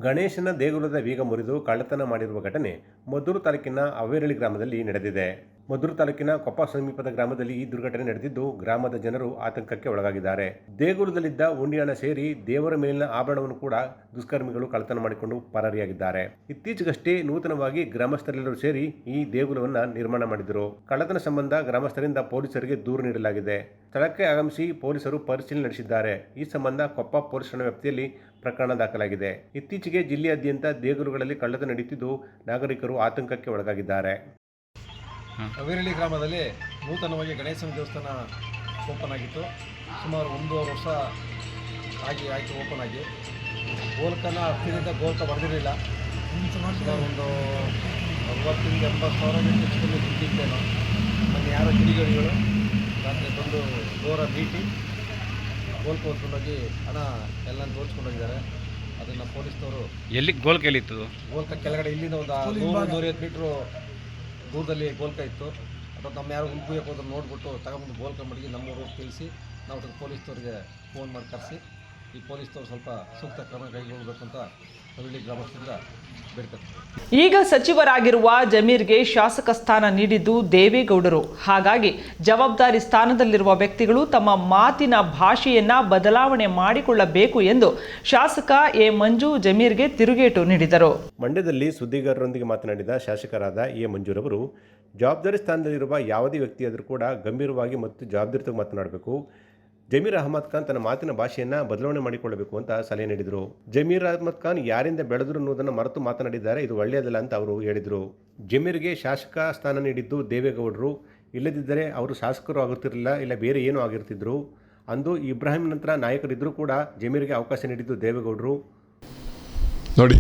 ಗಣೇಶನ ದೇಗುಲದ ಬೀಗ ಮುರಿದು ಕಳ್ಳತನ ಮಾಡಿರುವ ಘಟನೆ ಮದ್ದೂರು ತಾಲೂಕಿನ ಅವೇರಳಿ ಗ್ರಾಮದಲ್ಲಿ ನಡೆದಿದೆ. ಮದ್ದೂರು ತಾಲೂಕಿನ ಕೊಪ್ಪ ಸಮೀಪದ ಗ್ರಾಮದಲ್ಲಿ ಈ ದುರ್ಘಟನೆ ನಡೆದಿದ್ದು ಗ್ರಾಮದ ಜನರು ಆತಂಕಕ್ಕೆ ಒಳಗಾಗಿದ್ದಾರೆ. ದೇಗುಲದಲ್ಲಿದ್ದ ಉಂಡಿಯಣ ಸೇರಿ ದೇವರ ಮೇಲಿನ ಆಭರಣವನ್ನು ಕೂಡ ದುಷ್ಕರ್ಮಿಗಳು ಕಳ್ಳತನ ಮಾಡಿಕೊಂಡು ಪರಾರಿಯಾಗಿದ್ದಾರೆ. ಇತ್ತೀಚೆಗಷ್ಟೇ ನೂತನವಾಗಿ ಗ್ರಾಮಸ್ಥರೆಲ್ಲರೂ ಸೇರಿ ಈ ದೇಗುಲವನ್ನ ನಿರ್ಮಾಣ ಮಾಡಿದರು. ಕಳ್ಳತನ ಸಂಬಂಧ ಗ್ರಾಮಸ್ಥರಿಂದ ಪೊಲೀಸರಿಗೆ ದೂರು ನೀಡಲಾಗಿದೆ. ಸ್ಥಳಕ್ಕೆ ಆಗಮಿಸಿ ಪೊಲೀಸರು ಪರಿಶೀಲನೆ ನಡೆಸಿದ್ದಾರೆ. ಈ ಸಂಬಂಧ ಕೊಪ್ಪ ಪೊಲೀಸ್ ಠಾಣೆ ವ್ಯಾಪ್ತಿಯಲ್ಲಿ ಪ್ರಕರಣ ದಾಖಲಾಗಿದೆ. ಇತ್ತೀಚೆಗೆ ಜಿಲ್ಲೆಯಾದ್ಯಂತ ದೇಗುಲಗಳಲ್ಲಿ ಕಳ್ಳತನ ನಡೆಯುತ್ತಿದ್ದು ನಾಗರಿಕರು ಆತಂಕಕ್ಕೆ ಒಳಗಾಗಿದ್ದಾರೆ. ಕವೇರಳ್ಳಿ ಗ್ರಾಮದಲ್ಲಿ ನೂತನವಾಗಿ ಗಣೇಶನ ದೇವಸ್ಥಾನ ಓಪನ್ ಆಗಿತ್ತು. ಸುಮಾರು ಒಂದೂವರೆ ವರ್ಷ ಆಗಿ ಆಯಿತು ಓಪನ್ ಆಗಿ. ಗೋಲ್ಕನ ಹತ್ತಿರದಿಂದ ಗೋಲ್ಕ ಬರೆದಿರಲಿಲ್ಲ. ಸುಮಾರು ಒಂದು ಅರವತ್ತರಿಂದ ಎಂಬತ್ತು ಸಾವಿರ ಹೆಚ್ಚು ದುಡ್ಡಿದ್ದೇನೋ ನನ್ನ ಯಾರೋ ಕಿಡಿಗಳಿಗಳು ರಾತ್ರಿ ಬಂದು ದೂರ ಮೀಟಿ ಗೋಲ್ಕ ಹೋಗಿ ಹಣ ಎಲ್ಲ ತೋರಿಸ್ಕೊಂಡೋಗಿದ್ದಾರೆ. ಅದನ್ನು ಪೊಲೀಸ್ನವರು ಎಲ್ಲಿ ಗೋಲ್ ಕೇಳಿತ್ತು ಗೋಲ್ಕ ಕೆಳಗಡೆ ಇಲ್ಲಿಂದ ಒಂದು ನೂರು ನೂರೈವತ್ತು ಮೀಟ್ರು ದೂರದಲ್ಲಿ ಗೋಲ್ಕ ಇತ್ತು. ಅಥವಾ ನಮ್ಮ ಯಾರು ಹುಲ್ಕುಯ್ಯಕ್ಕೆ ಹೋದ್ರೆ ನೋಡ್ಬಿಟ್ಟು ತಗೊಂಬಂದು ಗೋಲ್ಕ ಮಡಗಿ ನಮ್ಮೂರು ತಿಳಿಸಿ ನಾವು ಪೊಲೀಸ್ನವ್ರಿಗೆ ಫೋನ್ ಮಾಡಿ ಕರೆಸಿ ಈ ಪೊಲೀಸ್ನವ್ರು ಸ್ವಲ್ಪ ಸೂಕ್ತ ಕ್ರಮ ಕೈಗೊಳ್ಳಬೇಕು ಅಂತ ಗ್ರಾಮಸ್ಥರಿಂದ ಈಗ ಸಚಿವರಾಗಿರುವ ಜಮೀರ್ಗೆ ಶಾಸಕ ಸ್ಥಾನ ನೀಡಿದ್ದು ದೇವೇಗೌಡರು. ಹಾಗಾಗಿ ಜವಾಬ್ದಾರಿ ಸ್ಥಾನದಲ್ಲಿರುವ ವ್ಯಕ್ತಿಗಳು ತಮ್ಮ ಮಾತಿನ ಭಾಷೆಯನ್ನ ಬದಲಾವಣೆ ಮಾಡಿಕೊಳ್ಳಬೇಕು ಎಂದು ಶಾಸಕ ಎ ಮಂಜು ಜಮೀರ್ಗೆ ತಿರುಗೇಟು ನೀಡಿದರು. ಮಂಡ್ಯದಲ್ಲಿ ಸುದ್ದಿಗಾರರೊಂದಿಗೆ ಮಾತನಾಡಿದ ಶಾಸಕರಾದ ಎ ಮಂಜೂರವರು ಜವಾಬ್ದಾರಿ ಸ್ಥಾನದಲ್ಲಿರುವ ಯಾವುದೇ ವ್ಯಕ್ತಿಯಾದರೂ ಕೂಡ ಗಂಭೀರವಾಗಿ ಮತ್ತು ಜವಾಬ್ದಾರಿತ ಮಾತನಾಡಬೇಕು. ಜಮೀರ್ ಅಹಮದ್ ಖಾನ್ ತನ್ನ ಮಾತಿನ ಭಾಷೆಯನ್ನು ಬದಲಾವಣೆ ಮಾಡಿಕೊಳ್ಳಬೇಕು ಅಂತ ಸಲಹೆ ನೀಡಿದರು. ಜಮೀರ್ ಅಹಮದ್ ಖಾನ್ ಯಾರಿಂದ ಬೆಳೆದರು ಅನ್ನೋದನ್ನು ಮರೆತು ಮಾತನಾಡಿದ್ದಾರೆ, ಇದು ಒಳ್ಳೆಯದಲ್ಲ ಅಂತ ಅವರು ಹೇಳಿದರು. ಜಮೀರ್ಗೆ ಶಾಸಕ ಸ್ಥಾನ ನೀಡಿದ್ದು ದೇವೇಗೌಡರು. ಇಲ್ಲದಿದ್ದರೆ ಅವರು ಶಾಸಕರು ಆಗುತ್ತಿರಲಿಲ್ಲ, ಇಲ್ಲ ಬೇರೆ ಏನೂ ಆಗಿರ್ತಿದ್ರು. ಅಂದು ಇಬ್ರಾಹಿಂ ನಂತರ ನಾಯಕರಿದ್ದರೂ ಕೂಡ ಜಮೀರ್ಗೆ ಅವಕಾಶ ನೀಡಿದ್ದು ದೇವೇಗೌಡರು. ನೋಡಿ,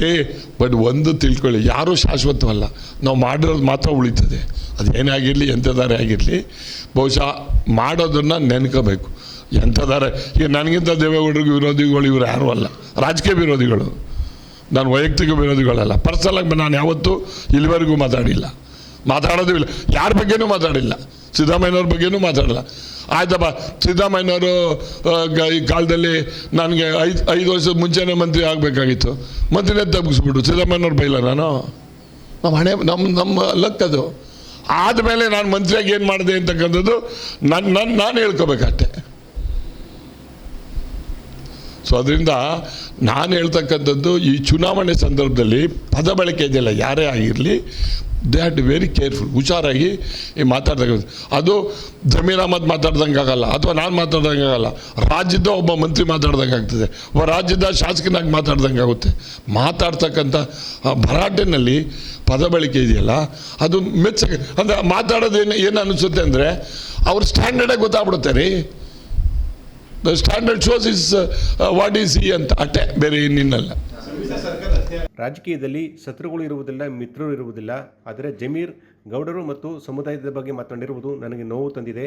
ಬಟ್ ಒಂದು ತಿಳ್ಕೊಳ್ಳಿ, ಯಾರೂ ಶಾಶ್ವತವಲ್ಲ. ನಾವು ಮಾಡಿರೋದು ಮಾತ್ರ ಉಳಿತದೆ. ಅದು ಏನೇ ಆಗಿರಲಿ ಎಂಥದಾರೇ ಆಗಿರಲಿ, ಬಹುಶಃ ಮಾಡೋದನ್ನು ನೆನ್ಕೋಬೇಕು. ಎಂಥದಾರೆ? ಈಗ ನನಗಿಂತ ದೇವೇಗೌಡರಿಗೆ ವಿರೋಧಿಗಳು ಇವರು ಯಾರೂ ಅಲ್ಲ. ರಾಜಕೀಯ ವಿರೋಧಿಗಳು. ನಾನು ವೈಯಕ್ತಿಕ ವಿರೋಧಿಗಳಲ್ಲ. ಪರ್ಸನಲಾಗಿ ನಾನು ಯಾವತ್ತೂ ಇಲ್ಲಿವರೆಗೂ ಮಾತಾಡಿಲ್ಲ. ಮಾತಾಡೋದು ಇಲ್ಲ. ಯಾರ ಬಗ್ಗೆನೂ ಮಾತಾಡಿಲ್ಲ. ಸಿದ್ದರಾಮಯ್ಯನವ್ರ ಬಗ್ಗೆನೂ ಮಾತಾಡಲ್ಲ. ಆಯ್ತಪ್ಪ, ಸಿದ್ದರಾಮಯ್ಯನವರು ಈ ಕಾಲದಲ್ಲಿ ನನಗೆ ಐದು ಐದು ವರ್ಷದ ಮುಂಚೆನೇ ಮಂತ್ರಿ ಆಗಬೇಕಾಗಿತ್ತು. ಮಂತ್ರಿನೇ ತಪ್ಪಿಸ್ಬಿಟ್ಟು ಸಿದ್ದರಾಮಯ್ಯನವ್ರು ಬೈಲ ನಾನು? ನಮ್ಮ ಹಣೆ, ನಮ್ಮ ನಮ್ಮ ಲಕ್ಕದು. ಆದಮೇಲೆ ನಾನು ಮಂತ್ರಿಯಾಗಿ ಏನು ಮಾಡಿದೆ ಅಂತಕ್ಕಂಥದ್ದು ನನ್ನ ನನ್ನ ನಾನು ಹೇಳ್ಕೋಬೇಕಷ್ಟೆ ಸೊ ಅದರಿಂದ ನಾನು ಹೇಳ್ತಕ್ಕಂಥದ್ದು ಈ ಚುನಾವಣೆ ಸಂದರ್ಭದಲ್ಲಿ ಪದ ಬಳಕೆ ಇದೆಯಲ್ಲ ಯಾರೇ ಆಗಿರಲಿ ದೇ ಹ್ಯಾಟ್ ವೆರಿ ಕೇರ್ಫುಲ್ ಹುಷಾರಾಗಿ ಮಾತಾಡ್ತಕ್ಕಂಥ ಅದು ಜಮೀರ್ ಅಹಮದ್ ಮಾತಾಡ್ದಂಗೆ ಆಗಲ್ಲ, ಅಥವಾ ನಾನು ಮಾತಾಡ್ದಂಗೆ ಆಗಲ್ಲ, ರಾಜ್ಯದ ಒಬ್ಬ ಮಂತ್ರಿ ಮಾತಾಡ್ದಂಗೆ ಆಗ್ತದೆ. ಒಬ್ಬ ರಾಜ್ಯದ ಶಾಸಕನಾಗಿ ಮಾತಾಡ್ದಂಗೆ ಆಗುತ್ತೆ. ಮಾತಾಡ್ತಕ್ಕಂಥ ಭರಾಟೆನಲ್ಲಿ ಪದ ಬಳಕೆ ಇದೆಯಲ್ಲ, ಅದು ಮೆಚ್ಚ, ಅಂದರೆ ಮಾತಾಡೋದು ಏನು ಏನು ಅನಿಸುತ್ತೆ ಅಂದರೆ, ಅವ್ರ ಸ್ಟ್ಯಾಂಡರ್ಡೇ ಗೊತ್ತಾಗ್ಬಿಡುತ್ತೆ ರೀ. The standard shows is what is ಈ ಅಂತ ಅಟ್ಟೆ ಬೇರೆ ಇನ್ನಿನ್ನಲ್ಲ ರಾಜಕೀಯದಲ್ಲಿ ಶತ್ರುಗಳು ಇರುವುದಿಲ್ಲ, ಮಿತ್ರರು ಇರುವುದಿಲ್ಲ, ಆದರೆ ಜಮೀರ್, ಗೌಡರು ಮತ್ತು ಸಮುದಾಯದ ಬಗ್ಗೆ ಮಾತನಾಡಿರುವುದು ನನಗೆ ನೋವು ತಂದಿದೆ.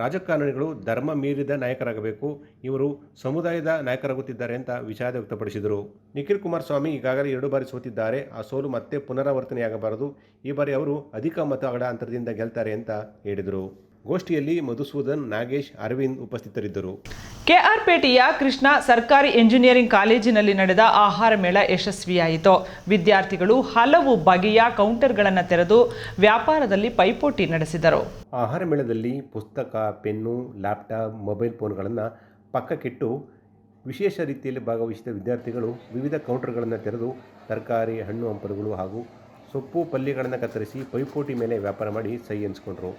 ರಾಜಕಾರಣಿಗಳು ಧರ್ಮ ಮೀರಿದ ನಾಯಕರಾಗಬೇಕು, ಇವರು ಸಮುದಾಯದ ನಾಯಕರಾಗುತ್ತಿದ್ದಾರೆ ಅಂತ ವಿಷಾದ ವ್ಯಕ್ತಪಡಿಸಿದರು. ನಿಖಿಲ್ ಕುಮಾರಸ್ವಾಮಿ ಈಗಾಗಲೇ ಎರಡು ಬಾರಿ ಸೋತಿದ್ದಾರೆ, ಆ ಸೋಲು ಮತ್ತೆ ಪುನರಾವರ್ತನೆಯಾಗಬಾರದು. ಈ ಬಾರಿ ಅವರು ಅಧಿಕ ಮತಗಳ ಅಂತರದಿಂದ ಗೆಲ್ತಾರೆ ಅಂತ ಹೇಳಿದರು. ಗೋಷ್ಠಿಯಲ್ಲಿ ಮಧುಸೂದನ್ ನಾಗೇಶ್ ಅರವಿಂದ್ ಉಪಸ್ಥಿತರಿದ್ದರು. ಕೆಆರ್ಪೇಟೆಯ ಕೃಷ್ಣ ಸರ್ಕಾರಿ ಎಂಜಿನಿಯರಿಂಗ್ ಕಾಲೇಜಿನಲ್ಲಿ ನಡೆದ ಆಹಾರ ಮೇಳ ಯಶಸ್ವಿಯಾಯಿತು. ವಿದ್ಯಾರ್ಥಿಗಳು ಹಲವು ಬಗೆಯ ಕೌಂಟರ್ಗಳನ್ನು ತೆರೆದು ವ್ಯಾಪಾರದಲ್ಲಿ ಪೈಪೋಟಿ ನಡೆಸಿದರು. ಆಹಾರ ಮೇಳದಲ್ಲಿ ಪುಸ್ತಕ ಪೆನ್ನು ಲ್ಯಾಪ್ಟಾಪ್ ಮೊಬೈಲ್ ಫೋನ್ಗಳನ್ನು ಪಕ್ಕಕ್ಕಿಟ್ಟು ವಿಶೇಷ ರೀತಿಯಲ್ಲಿ ಭಾಗವಹಿಸಿದ ವಿದ್ಯಾರ್ಥಿಗಳು ವಿವಿಧ ಕೌಂಟರ್ಗಳನ್ನು ತೆರೆದು ತರಕಾರಿ ಹಣ್ಣು ಹಂಪಲುಗಳು ಹಾಗೂ ಸೊಪ್ಪು ಪಲ್ಯಗಳನ್ನು ಕತ್ತರಿಸಿ ಪೈಪೋಟಿ ಮೇಲೆ ವ್ಯಾಪಾರ ಮಾಡಿ ಸಹಿ ಎನ್ಸ್ಕೊಂಡ್ರು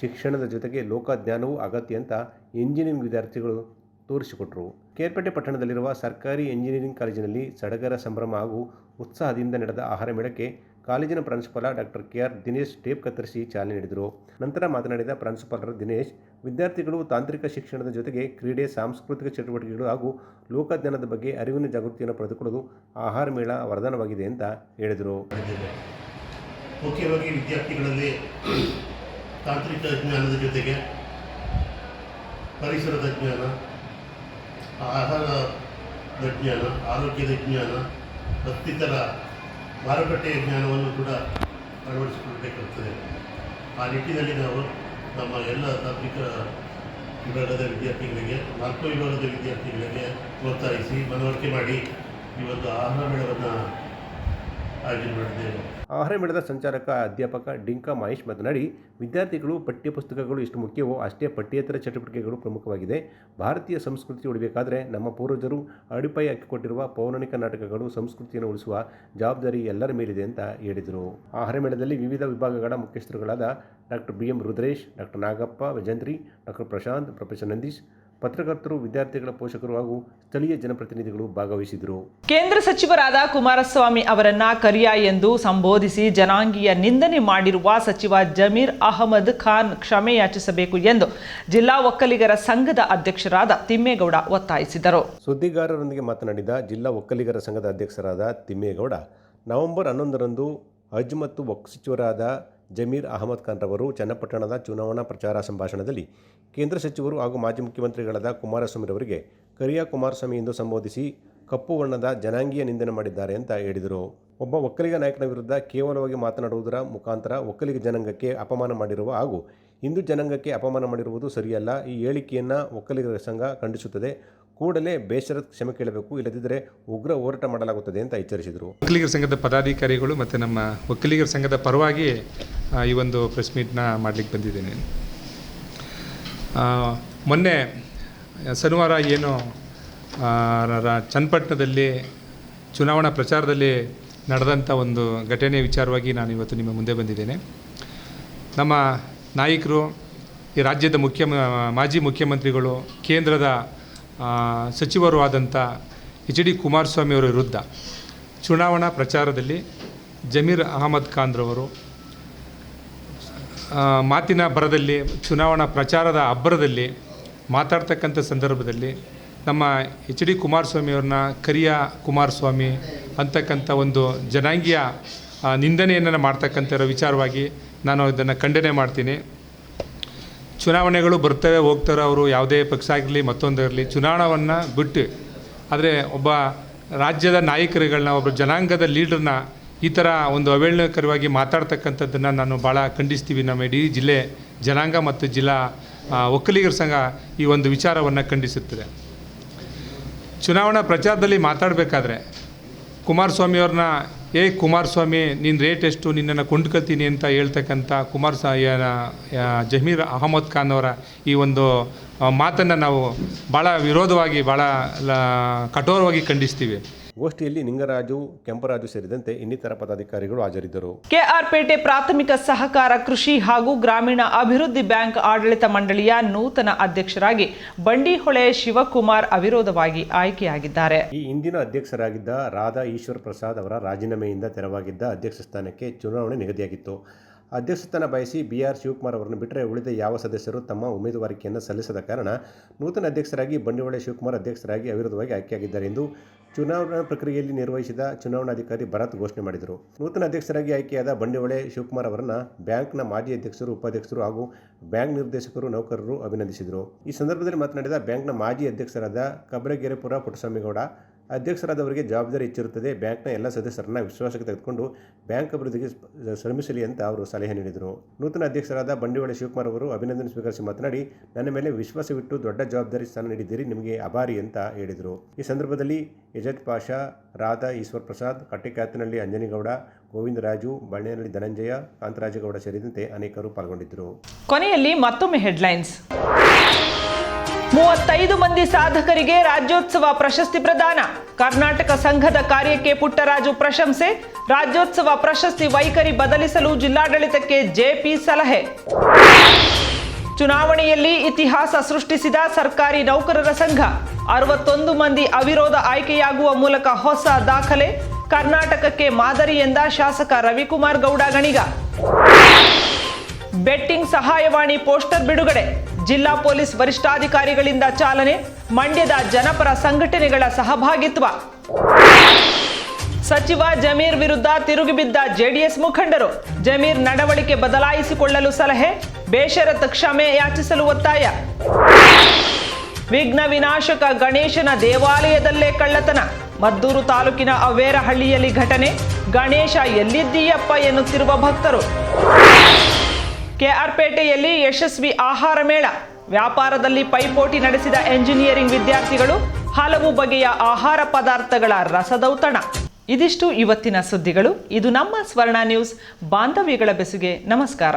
ಶಿಕ್ಷಣದ ಜೊತೆಗೆ ಲೋಕಜ್ಞಾನವೂ ಅಗತ್ಯ ಅಂತ ಇಂಜಿನಿಯರಿಂಗ್ ವಿದ್ಯಾರ್ಥಿಗಳು ತೋರಿಸಿಕೊಟ್ರು. ಕೇರ್ಪೇಟೆ ಪಟ್ಟಣದಲ್ಲಿರುವ ಸರ್ಕಾರಿ ಇಂಜಿನಿಯರಿಂಗ್ ಕಾಲೇಜಿನಲ್ಲಿ ಸಡಗರ ಸಂಭ್ರಮ ಹಾಗೂ ಉತ್ಸಾಹದಿಂದ ನಡೆದ ಆಹಾರ ಮೇಳಕ್ಕೆ ಕಾಲೇಜಿನ ಪ್ರಾಂಶುಪಾಲ doctor K R Dinesh tape ಕತ್ತರಿಸಿ ಚಾಲನೆ ನೀಡಿದರು. ನಂತರ ಮಾತನಾಡಿದ ಪ್ರಾಂಶುಪಾಲರ ದಿನೇಶ್, ವಿದ್ಯಾರ್ಥಿಗಳು ತಾಂತ್ರಿಕ ಶಿಕ್ಷಣದ ಜೊತೆಗೆ ಕ್ರೀಡೆ, ಸಾಂಸ್ಕೃತಿಕ ಚಟುವಟಿಕೆಗಳು ಹಾಗೂ ಲೋಕಜ್ಞಾನದ ಬಗ್ಗೆ ಅರಿವಿನ ಜಾಗೃತಿಯನ್ನು ಪಡೆದುಕೊಳ್ಳಲು ಆಹಾರ ಮೇಳ ವರದಾನವಾಗಿದೆ ಅಂತ ಹೇಳಿದರು. ಮುಖ್ಯವಾಗಿ ವಿದ್ಯಾರ್ಥಿಗಳಲ್ಲಿ ತಾಂತ್ರಿಕ ಜ್ಞಾನದ ಜೊತೆಗೆ ಪರಿಸರದ ಜ್ಞಾನ, ಆಹಾರದ ಜ್ಞಾನ, ಆರೋಗ್ಯದ ಜ್ಞಾನ, ಮತ್ತಿತರ ಮಾರುಕಟ್ಟೆಯ ಜ್ಞಾನವನ್ನು ಕೂಡ ಅಳವಡಿಸಿಕೊಳ್ಳಬೇಕಾಗ್ತದೆ. ಆ ನಿಟ್ಟಿನಲ್ಲಿ ನಾವು ನಮ್ಮ ಎಲ್ಲ ತಾಂತ್ರಿಕ ವಿಭಾಗದ ವಿದ್ಯಾರ್ಥಿಗಳಿಗೆ, ನಾಲ್ಕು ವಿಭಾಗದ ವಿದ್ಯಾರ್ಥಿಗಳಿಗೆ ಪ್ರೋತ್ಸಾಹಿಸಿ ಮನವರಿಕೆ ಮಾಡಿ ಈ ಒಂದು ಆಹಾರ ಮೇಳವನ್ನು ಆಯೋಜನೆ ಮಾಡಿದ್ದೇವೆ. ಆಹಾರ ಮೇಳದ ಸಂಚಾರಕ ಅಧ್ಯಾಪಕ ಡಿಂಕಾ ಮಹೇಶ್ ಮಾತನಾಡಿ, ವಿದ್ಯಾರ್ಥಿಗಳು ಪಠ್ಯಪುಸ್ತಕಗಳು ಎಷ್ಟು ಮುಖ್ಯವೋ ಅಷ್ಟೇ ಪಠ್ಯೇತರ ಚಟುವಟಿಕೆಗಳು ಪ್ರಮುಖವಾಗಿದೆ. ಭಾರತೀಯ ಸಂಸ್ಕೃತಿ ಉಳಿಬೇಕಾದರೆ ನಮ್ಮ ಪೂರ್ವಜರು ಅಡಿಪಾಯ ಹಾಕಿಕೊಟ್ಟಿರುವ ಪೌರಾಣಿಕ ನಾಟಕಗಳು ಸಂಸ್ಕೃತಿಯನ್ನು ಉಳಿಸುವ ಜವಾಬ್ದಾರಿ ಎಲ್ಲರ ಮೇಲಿದೆ ಅಂತ ಹೇಳಿದರು. ಆಹಾರ ಮೇಳದಲ್ಲಿ ವಿವಿಧ ವಿಭಾಗಗಳ ಮುಖ್ಯಸ್ಥರುಗಳಾದ doctor B M Rudresh, doctor Nagappa Vijendri doctor Prashanth, professor Nandeesh ಪತ್ರಕರ್ತರು ವಿದ್ಯಾರ್ಥಿಗಳ ಪೋಷಕರು ಹಾಗೂ ಸ್ಥಳೀಯ ಜನಪ್ರತಿನಿಧಿಗಳು ಭಾಗವಹಿಸಿದರು ಕೇಂದ್ರ ಸಚಿವರಾದ ಕುಮಾರಸ್ವಾಮಿ ಅವರನ್ನ ಕರಿಯ ಎಂದು ಸಂಬೋಧಿಸಿ ಜನಾಂಗೀಯ ನಿಂದನೆ ಮಾಡಿರುವ ಸಚಿವ ಜಮೀರ್ ಅಹಮದ್ ಖಾನ್ ಕ್ಷಮೆ ಯಾಚಿಸಬೇಕು ಎಂದು ಜಿಲ್ಲಾ ಒಕ್ಕಲಿಗರ ಸಂಘದ ಅಧ್ಯಕ್ಷರಾದ ತಿಮ್ಮೇಗೌಡ ಒತ್ತಾಯಿಸಿದರು. ಸುದ್ದಿಗಾರರೊಂದಿಗೆ ಮಾತನಾಡಿದ ಜಿಲ್ಲಾ ಒಕ್ಕಲಿಗರ ಸಂಘದ ಅಧ್ಯಕ್ಷರಾದ ತಿಮ್ಮೇಗೌಡ ನವೆಂಬರ್ ಹನ್ನೊಂದರಂದು ಹಜ್ ಮತ್ತು ವಕ್ಫ್ ಸಚಿವರಾದ ಜಮೀರ್ ಅಹಮದ್ ಖಾನ್ ರವರು ಚನ್ನಪಟ್ಟಣದ ಚುನಾವಣಾ ಪ್ರಚಾರ ಸಂಭಾಷಣದಲ್ಲಿ ಕೇಂದ್ರ ಸಚಿವರು ಹಾಗೂ ಮಾಜಿ ಮುಖ್ಯಮಂತ್ರಿಗಳಾದ ಕುಮಾರಸ್ವಾಮಿರವರಿಗೆ ಕರಿಯ ಕುಮಾರಸ್ವಾಮಿ ಎಂದು ಸಂಬೋಧಿಸಿ ಕಪ್ಪು ವರ್ಣದ ಜನಾಂಗೀಯ ನಿಂದನೆ ಮಾಡಿದ್ದಾರೆ ಅಂತ ಹೇಳಿದರು. ಒಬ್ಬ ಒಕ್ಕಲಿಗ ನಾಯಕನ ವಿರುದ್ಧ ಕೇವಲವಾಗಿ ಮಾತನಾಡುವುದರ ಮುಖಾಂತರ ಒಕ್ಕಲಿಗ ಜನಾಂಗಕ್ಕೆ ಅಪಮಾನ ಮಾಡಿರುವ ಹಾಗೂ ಹಿಂದೂ ಜನಾಂಗಕ್ಕೆ ಅಪಮಾನ ಮಾಡಿರುವುದು ಸರಿಯಲ್ಲ, ಈ ಹೇಳಿಕೆಯನ್ನು ಒಕ್ಕಲಿಗರ ಸಂಘ ಖಂಡಿಸುತ್ತದೆ. ಕೂಡಲೇ ಬೇಷರತ್ ಕ್ಷಮೆ ಕೇಳಬೇಕು, ಇಲ್ಲದಿದ್ದರೆ ಉಗ್ರ ಹೋರಾಟ ಮಾಡಲಾಗುತ್ತದೆ ಅಂತ ಎಚ್ಚರಿಸಿದರು. ಒಕ್ಕಲಿಗರ ಸಂಘದ ಪದಾಧಿಕಾರಿಗಳು ಮತ್ತು ನಮ್ಮ ಒಕ್ಕಲಿಗರ ಸಂಘದ ಪರವಾಗಿ ಈ ಒಂದು ಪ್ರೆಸ್ ಮೀಟ್ನ ಮಾಡಲಿಕ್ಕೆ ಬಂದಿದ್ದೇನೆ. ಮೊನ್ನೆ, ಶನಿವಾರ ಏನು ಚನ್ನಪಟ್ಟಣದಲ್ಲಿ ಚುನಾವಣಾ ಪ್ರಚಾರದಲ್ಲಿ ನಡೆದಂಥ ಒಂದು ಘಟನೆ ವಿಚಾರವಾಗಿ ನಾನು ಇವತ್ತು ನಿಮ್ಮ ಮುಂದೆ ಬಂದಿದ್ದೇನೆ. ನಮ್ಮ ನಾಯಕರು, ಈ ರಾಜ್ಯದ ಮುಖ್ಯ, ಮಾಜಿ ಮುಖ್ಯಮಂತ್ರಿಗಳು, ಕೇಂದ್ರದ ಸಚಿವರು ಆದಂಥ ಎಚ್ ಡಿ ಕುಮಾರಸ್ವಾಮಿ ಅವರ ವಿರುದ್ಧ ಚುನಾವಣಾ ಪ್ರಚಾರದಲ್ಲಿ ಜಮೀರ್ ಅಹಮದ್ ಖಾನ್ರವರು ಮಾತಿನ ಬರದಲ್ಲಿ ಚುನಾವಣಾ ಪ್ರಚಾರದ ಅಬ್ಬರದಲ್ಲಿ ಮಾತಾಡ್ತಕ್ಕಂಥ ಸಂದರ್ಭದಲ್ಲಿ ನಮ್ಮ ಎಚ್ ಡಿ ಕುಮಾರಸ್ವಾಮಿಯವ್ರನ್ನ ಕರಿಯ ಕುಮಾರಸ್ವಾಮಿ ಅಂತಕ್ಕಂಥ ಒಂದು ಜನಾಂಗೀಯ ನಿಂದನೆಯನ್ನು ಮಾಡ್ತಕ್ಕಂಥ ವಿಚಾರವಾಗಿ ನಾನು ಇದನ್ನು ಖಂಡನೆ ಮಾಡ್ತೀನಿ. ಚುನಾವಣೆಗಳು ಬರ್ತವೆ ಹೋಗ್ತಾರೆ ಅವರು ಯಾವುದೇ ಪಕ್ಷ ಆಗಿರಲಿ ಮತ್ತೊಂದಿರಲಿ ಚುನಾವಣೆಯನ್ನು ಬಿಟ್ಟು, ಆದರೆ ಒಬ್ಬ ರಾಜ್ಯದ ನಾಯಕರುಗಳನ್ನ, ಒಬ್ಬ ಜನಾಂಗದ ಲೀಡರ್ನ ಈ ಥರ ಒಂದು ಅವೇಳನಕರವಾಗಿ ಮಾತಾಡ್ತಕ್ಕಂಥದ್ದನ್ನು ನಾನು ಭಾಳ ಖಂಡಿಸ್ತೀವಿ. ನಮ್ಮ ಇಡೀ ಜಿಲ್ಲೆ ಜನಾಂಗ ಮತ್ತು ಜಿಲ್ಲಾ ಒಕ್ಕಲಿಗರ ಸಂಘ ಈ ಒಂದು ವಿಚಾರವನ್ನು ಖಂಡಿಸುತ್ತದೆ. ಚುನಾವಣಾ ಪ್ರಚಾರದಲ್ಲಿ ಮಾತಾಡಬೇಕಾದ್ರೆ ಕುಮಾರಸ್ವಾಮಿಯವ್ರನ್ನ ಏ ಕುಮಾರಸ್ವಾಮಿ ನಿನ್ನ ರೇಟ್ ಎಷ್ಟು? ನಿನ್ನನ್ನು ಕೊಂಡ್ಕೊಳ್ತೀನಿ ಅಂತ ಹೇಳ್ತಕ್ಕಂಥ ಕುಮಾರಸ್ವಾ ಜಮೀರ್ ಅಹಮದ್ ಖಾನ್ ಅವರ ಈ ಒಂದು ಮಾತನ್ನು ನಾವು ಭಾಳ ವಿರೋಧವಾಗಿ ಭಾಳ ಕಠೋರವಾಗಿ ಖಂಡಿಸ್ತೀವಿ. ಗೋಷ್ಠಿಯಲ್ಲಿ ನಿಂಗರಾಜು ಕೆಂಪರಾಜು ಸೇರಿದಂತೆ ಇನ್ನಿತರ ಪದಾಧಿಕಾರಿಗಳು ಹಾಜರಿದ್ದರು. ಕೆಆರ್ಪೇಟೆ ಪ್ರಾಥಮಿಕ ಸಹಕಾರ ಕೃಷಿ ಹಾಗೂ ಗ್ರಾಮೀಣ ಅಭಿವೃದ್ಧಿ ಬ್ಯಾಂಕ್ ಆಡಳಿತ ಮಂಡಳಿಯ ನೂತನ ಅಧ್ಯಕ್ಷರಾಗಿ ಬಂಡಿಹೊಳೆ ಶಿವಕುಮಾರ್ ಅವಿರೋಧವಾಗಿ ಆಯ್ಕೆಯಾಗಿದ್ದಾರೆ. ಈ ಹಿಂದಿನ ಅಧ್ಯಕ್ಷರಾಗಿದ್ದ ರಾಧಾ ಈಶ್ವರ್ ಪ್ರಸಾದ್ ಅವರ ರಾಜೀನಾಮೆಯಿಂದ ತೆರವಾಗಿದ್ದ ಅಧ್ಯಕ್ಷ ಸ್ಥಾನಕ್ಕೆ ಚುನಾವಣೆ ನಿಗದಿಯಾಗಿತ್ತು. ಅಧ್ಯಕ್ಷ ಸ್ಥಾನ ಬಯಸಿ ಬಿ ಆರ್ ಶಿವಕುಮಾರ್ ಅವರನ್ನು ಬಿಟ್ಟರೆ ಉಳಿದ ಯಾವ ಸದಸ್ಯರು ತಮ್ಮ ಉಮೇದುವಾರಿಕೆಯನ್ನು ಸಲ್ಲಿಸದ ಕಾರಣ ನೂತನ ಅಧ್ಯಕ್ಷರಾಗಿ ಬಂಡಿವಾಳ ಶಿವಕುಮಾರ್ ಅಧ್ಯಕ್ಷರಾಗಿ ಅವಿರೋಧವಾಗಿ ಆಯ್ಕೆಯಾಗಿದ್ದಾರೆ ಎಂದು ಚುನಾವಣಾ ಪ್ರಕ್ರಿಯೆಯಲ್ಲಿ ನಿರ್ವಹಿಸಿದ ಚುನಾವಣಾಧಿಕಾರಿ ಭರತ್ ಘೋಷಣೆ ಮಾಡಿದರು. ನೂತನ ಅಧ್ಯಕ್ಷರಾಗಿ ಆಯ್ಕೆಯಾದ ಬಂಡಿವಾಳೆ ಶಿವಕುಮಾರ್ ಅವರನ್ನು ಬ್ಯಾಂಕ್ನ ಮಾಜಿ ಅಧ್ಯಕ್ಷರು, ಉಪಾಧ್ಯಕ್ಷರು ಹಾಗೂ ಬ್ಯಾಂಕ್ ನಿರ್ದೇಶಕರು, ನೌಕರರು ಅಭಿನಂದಿಸಿದರು. ಈ ಸಂದರ್ಭದಲ್ಲಿ ಮಾತನಾಡಿದ ಬ್ಯಾಂಕ್ನ ಮಾಜಿ ಅಧ್ಯಕ್ಷರಾದ ಕಬ್ರಗೆರೆಪುರ ಪುಟ್ಟಸ್ವಾಮಿಗೌಡ ಅಧ್ಯಕ್ಷರಾದವರಿಗೆ ಜವಾಬ್ದಾರಿ ಹೆಚ್ಚಿರುತ್ತದೆ. ಬ್ಯಾಂಕ್ನ ಎಲ್ಲ ಸದಸ್ಯರನ್ನ ವಿಶ್ವಾಸಕ್ಕೆ ತೆಗೆದುಕೊಂಡು ಬ್ಯಾಂಕ್ ಅಭಿವೃದ್ಧಿಗೆ ಶ್ರಮಿಸಲಿ ಅಂತ ಅವರು ಸಲಹೆ ನೀಡಿದರು. ನೂತನ ಅಧ್ಯಕ್ಷರಾದ ಬಂಡಿವಾಳ ಶಿವಕುಮಾರ್ ಅವರು ಅಭಿನಂದನೆ ಸ್ವೀಕರಿಸಿ ಮಾತನಾಡಿ, ನನ್ನ ಮೇಲೆ ವಿಶ್ವಾಸವಿಟ್ಟು ದೊಡ್ಡ ಜವಾಬ್ದಾರಿ ಸ್ಥಾನ ನೀಡಿದ್ದೀರಿ, ನಿಮಗೆ ಅಭಾರಿ ಅಂತ ಹೇಳಿದರು. ಈ ಸಂದರ್ಭದಲ್ಲಿ ಯಜತ್ ಪಾಷಾ, ರಾಧಾ ಈಶ್ವರ್ ಪ್ರಸಾದ್ ಕಟ್ಟಿಕಾತನಹಳ್ಳಿ ಅಂಜನಿಗೌಡ ಗೋವಿಂದರಾಜು ಬಳ್ಳಿಯಲ್ಲಿ ಧನಂಜಯ, ಕಾಂತರಾಜಗೌಡ ಸೇರಿದಂತೆ ಅನೇಕರು ಪಾಲ್ಗೊಂಡಿದ್ದರು. ಕೊನೆಯಲ್ಲಿ ಮತ್ತೊಮ್ಮೆ ಹೆಡ್ಲೈನ್ಸ್. ಮೂವತ್ತೈದು ಮಂದಿ ಸಾಧಕರಿಗೆ ರಾಜ್ಯೋತ್ಸವ ಪ್ರಶಸ್ತಿ ಪ್ರದಾನ. ಕರ್ನಾಟಕ ಸಂಘದ ಕಾರ್ಯಕ್ಕೆ ಪುಟ್ಟರಾಜು ಪ್ರಶಂಸೆ. ರಾಜ್ಯೋತ್ಸವ ಪ್ರಶಸ್ತಿ ವೈಖರಿ ಬದಲಿಸಲು ಜಿಲ್ಲಾಡಳಿತಕ್ಕೆ ಜೆಪಿ ಸಲಹೆ. ಚುನಾವಣೆಯಲ್ಲಿ ಇತಿಹಾಸ ಸೃಷ್ಟಿಸಿದ ಸರ್ಕಾರಿ ನೌಕರರ ಸಂಘ. ಅರವತ್ತೊಂದು ಮಂದಿ ಅವಿರೋಧ ಆಯ್ಕೆಯಾಗುವ ಮೂಲಕ ಹೊಸ ದಾಖಲೆ. ಕರ್ನಾಟಕಕ್ಕೆ ಮಾದರಿ ಎಂದ ಶಾಸಕ ರವಿಕುಮಾರ್ ಗೌಡ ಗಣಿಗ. ಬೆಟ್ಟಿಂಗ್ ಸಹಾಯವಾಣಿ ಪೋಸ್ಟರ್ ಬಿಡುಗಡೆ. ಜಿಲ್ಲಾ ಪೊಲೀಸ್ ವರಿಷ್ಠಾಧಿಕಾರಿಗಳಿಂದ ಚಾಲನೆ, ಮಂಡ್ಯದ ಜನಪರ ಸಂಘಟನೆಗಳ ಸಹಭಾಗಿತ್ವ. ಸಚಿವ ಜಮೀರ್ ವಿರುದ್ಧ ತಿರುಗಿಬಿದ್ದ ಜೆಡಿಎಸ್ ಮುಖಂಡರು, ಜಮೀರ್ ನಡವಳಿಕೆ ಬದಲಾಯಿಸಿಕೊಳ್ಳಲು ಸಲಹೆ, ಬೇಷರತ್ ಕ್ಷಮೆ ಯಾಚಿಸಲು ಒತ್ತಾಯ. ವಿಘ್ನ ವಿನಾಶಕ ಗಣೇಶನ ದೇವಾಲಯದಲ್ಲೇ ಕಳ್ಳತನ, ಮದ್ದೂರು ತಾಲೂಕಿನ ಅವೇರಹಳ್ಳಿಯಲ್ಲಿ ಘಟನೆ, ಗಣೇಶ ಎಲ್ಲಿದ್ದೀಯಪ್ಪ ಎನ್ನುತ್ತಿರುವ ಭಕ್ತರು. ಕೆಆರ್ಪೇಟೆಯಲ್ಲಿ ಯಶಸ್ವಿ ಆಹಾರ ಮೇಳ. ವ್ಯಾಪಾರದಲ್ಲಿ ಪೈಪೋಟಿ ನಡೆಸಿದ ಎಂಜಿನಿಯರಿಂಗ್ ವಿದ್ಯಾರ್ಥಿಗಳು ಹಲವು ಬಗೆಯ ಆಹಾರ ಪದಾರ್ಥಗಳ ರಸದೌತಣ. ಇದಿಷ್ಟು ಇವತ್ತಿನ ಸುದ್ದಿಗಳು. ಇದು ನಮ್ಮ ಸ್ವರ್ಣ ನ್ಯೂಸ್. ಬಾಂಧವ್ಯಗಳ ಬೆಸುಗೆ ನಮಸ್ಕಾರ.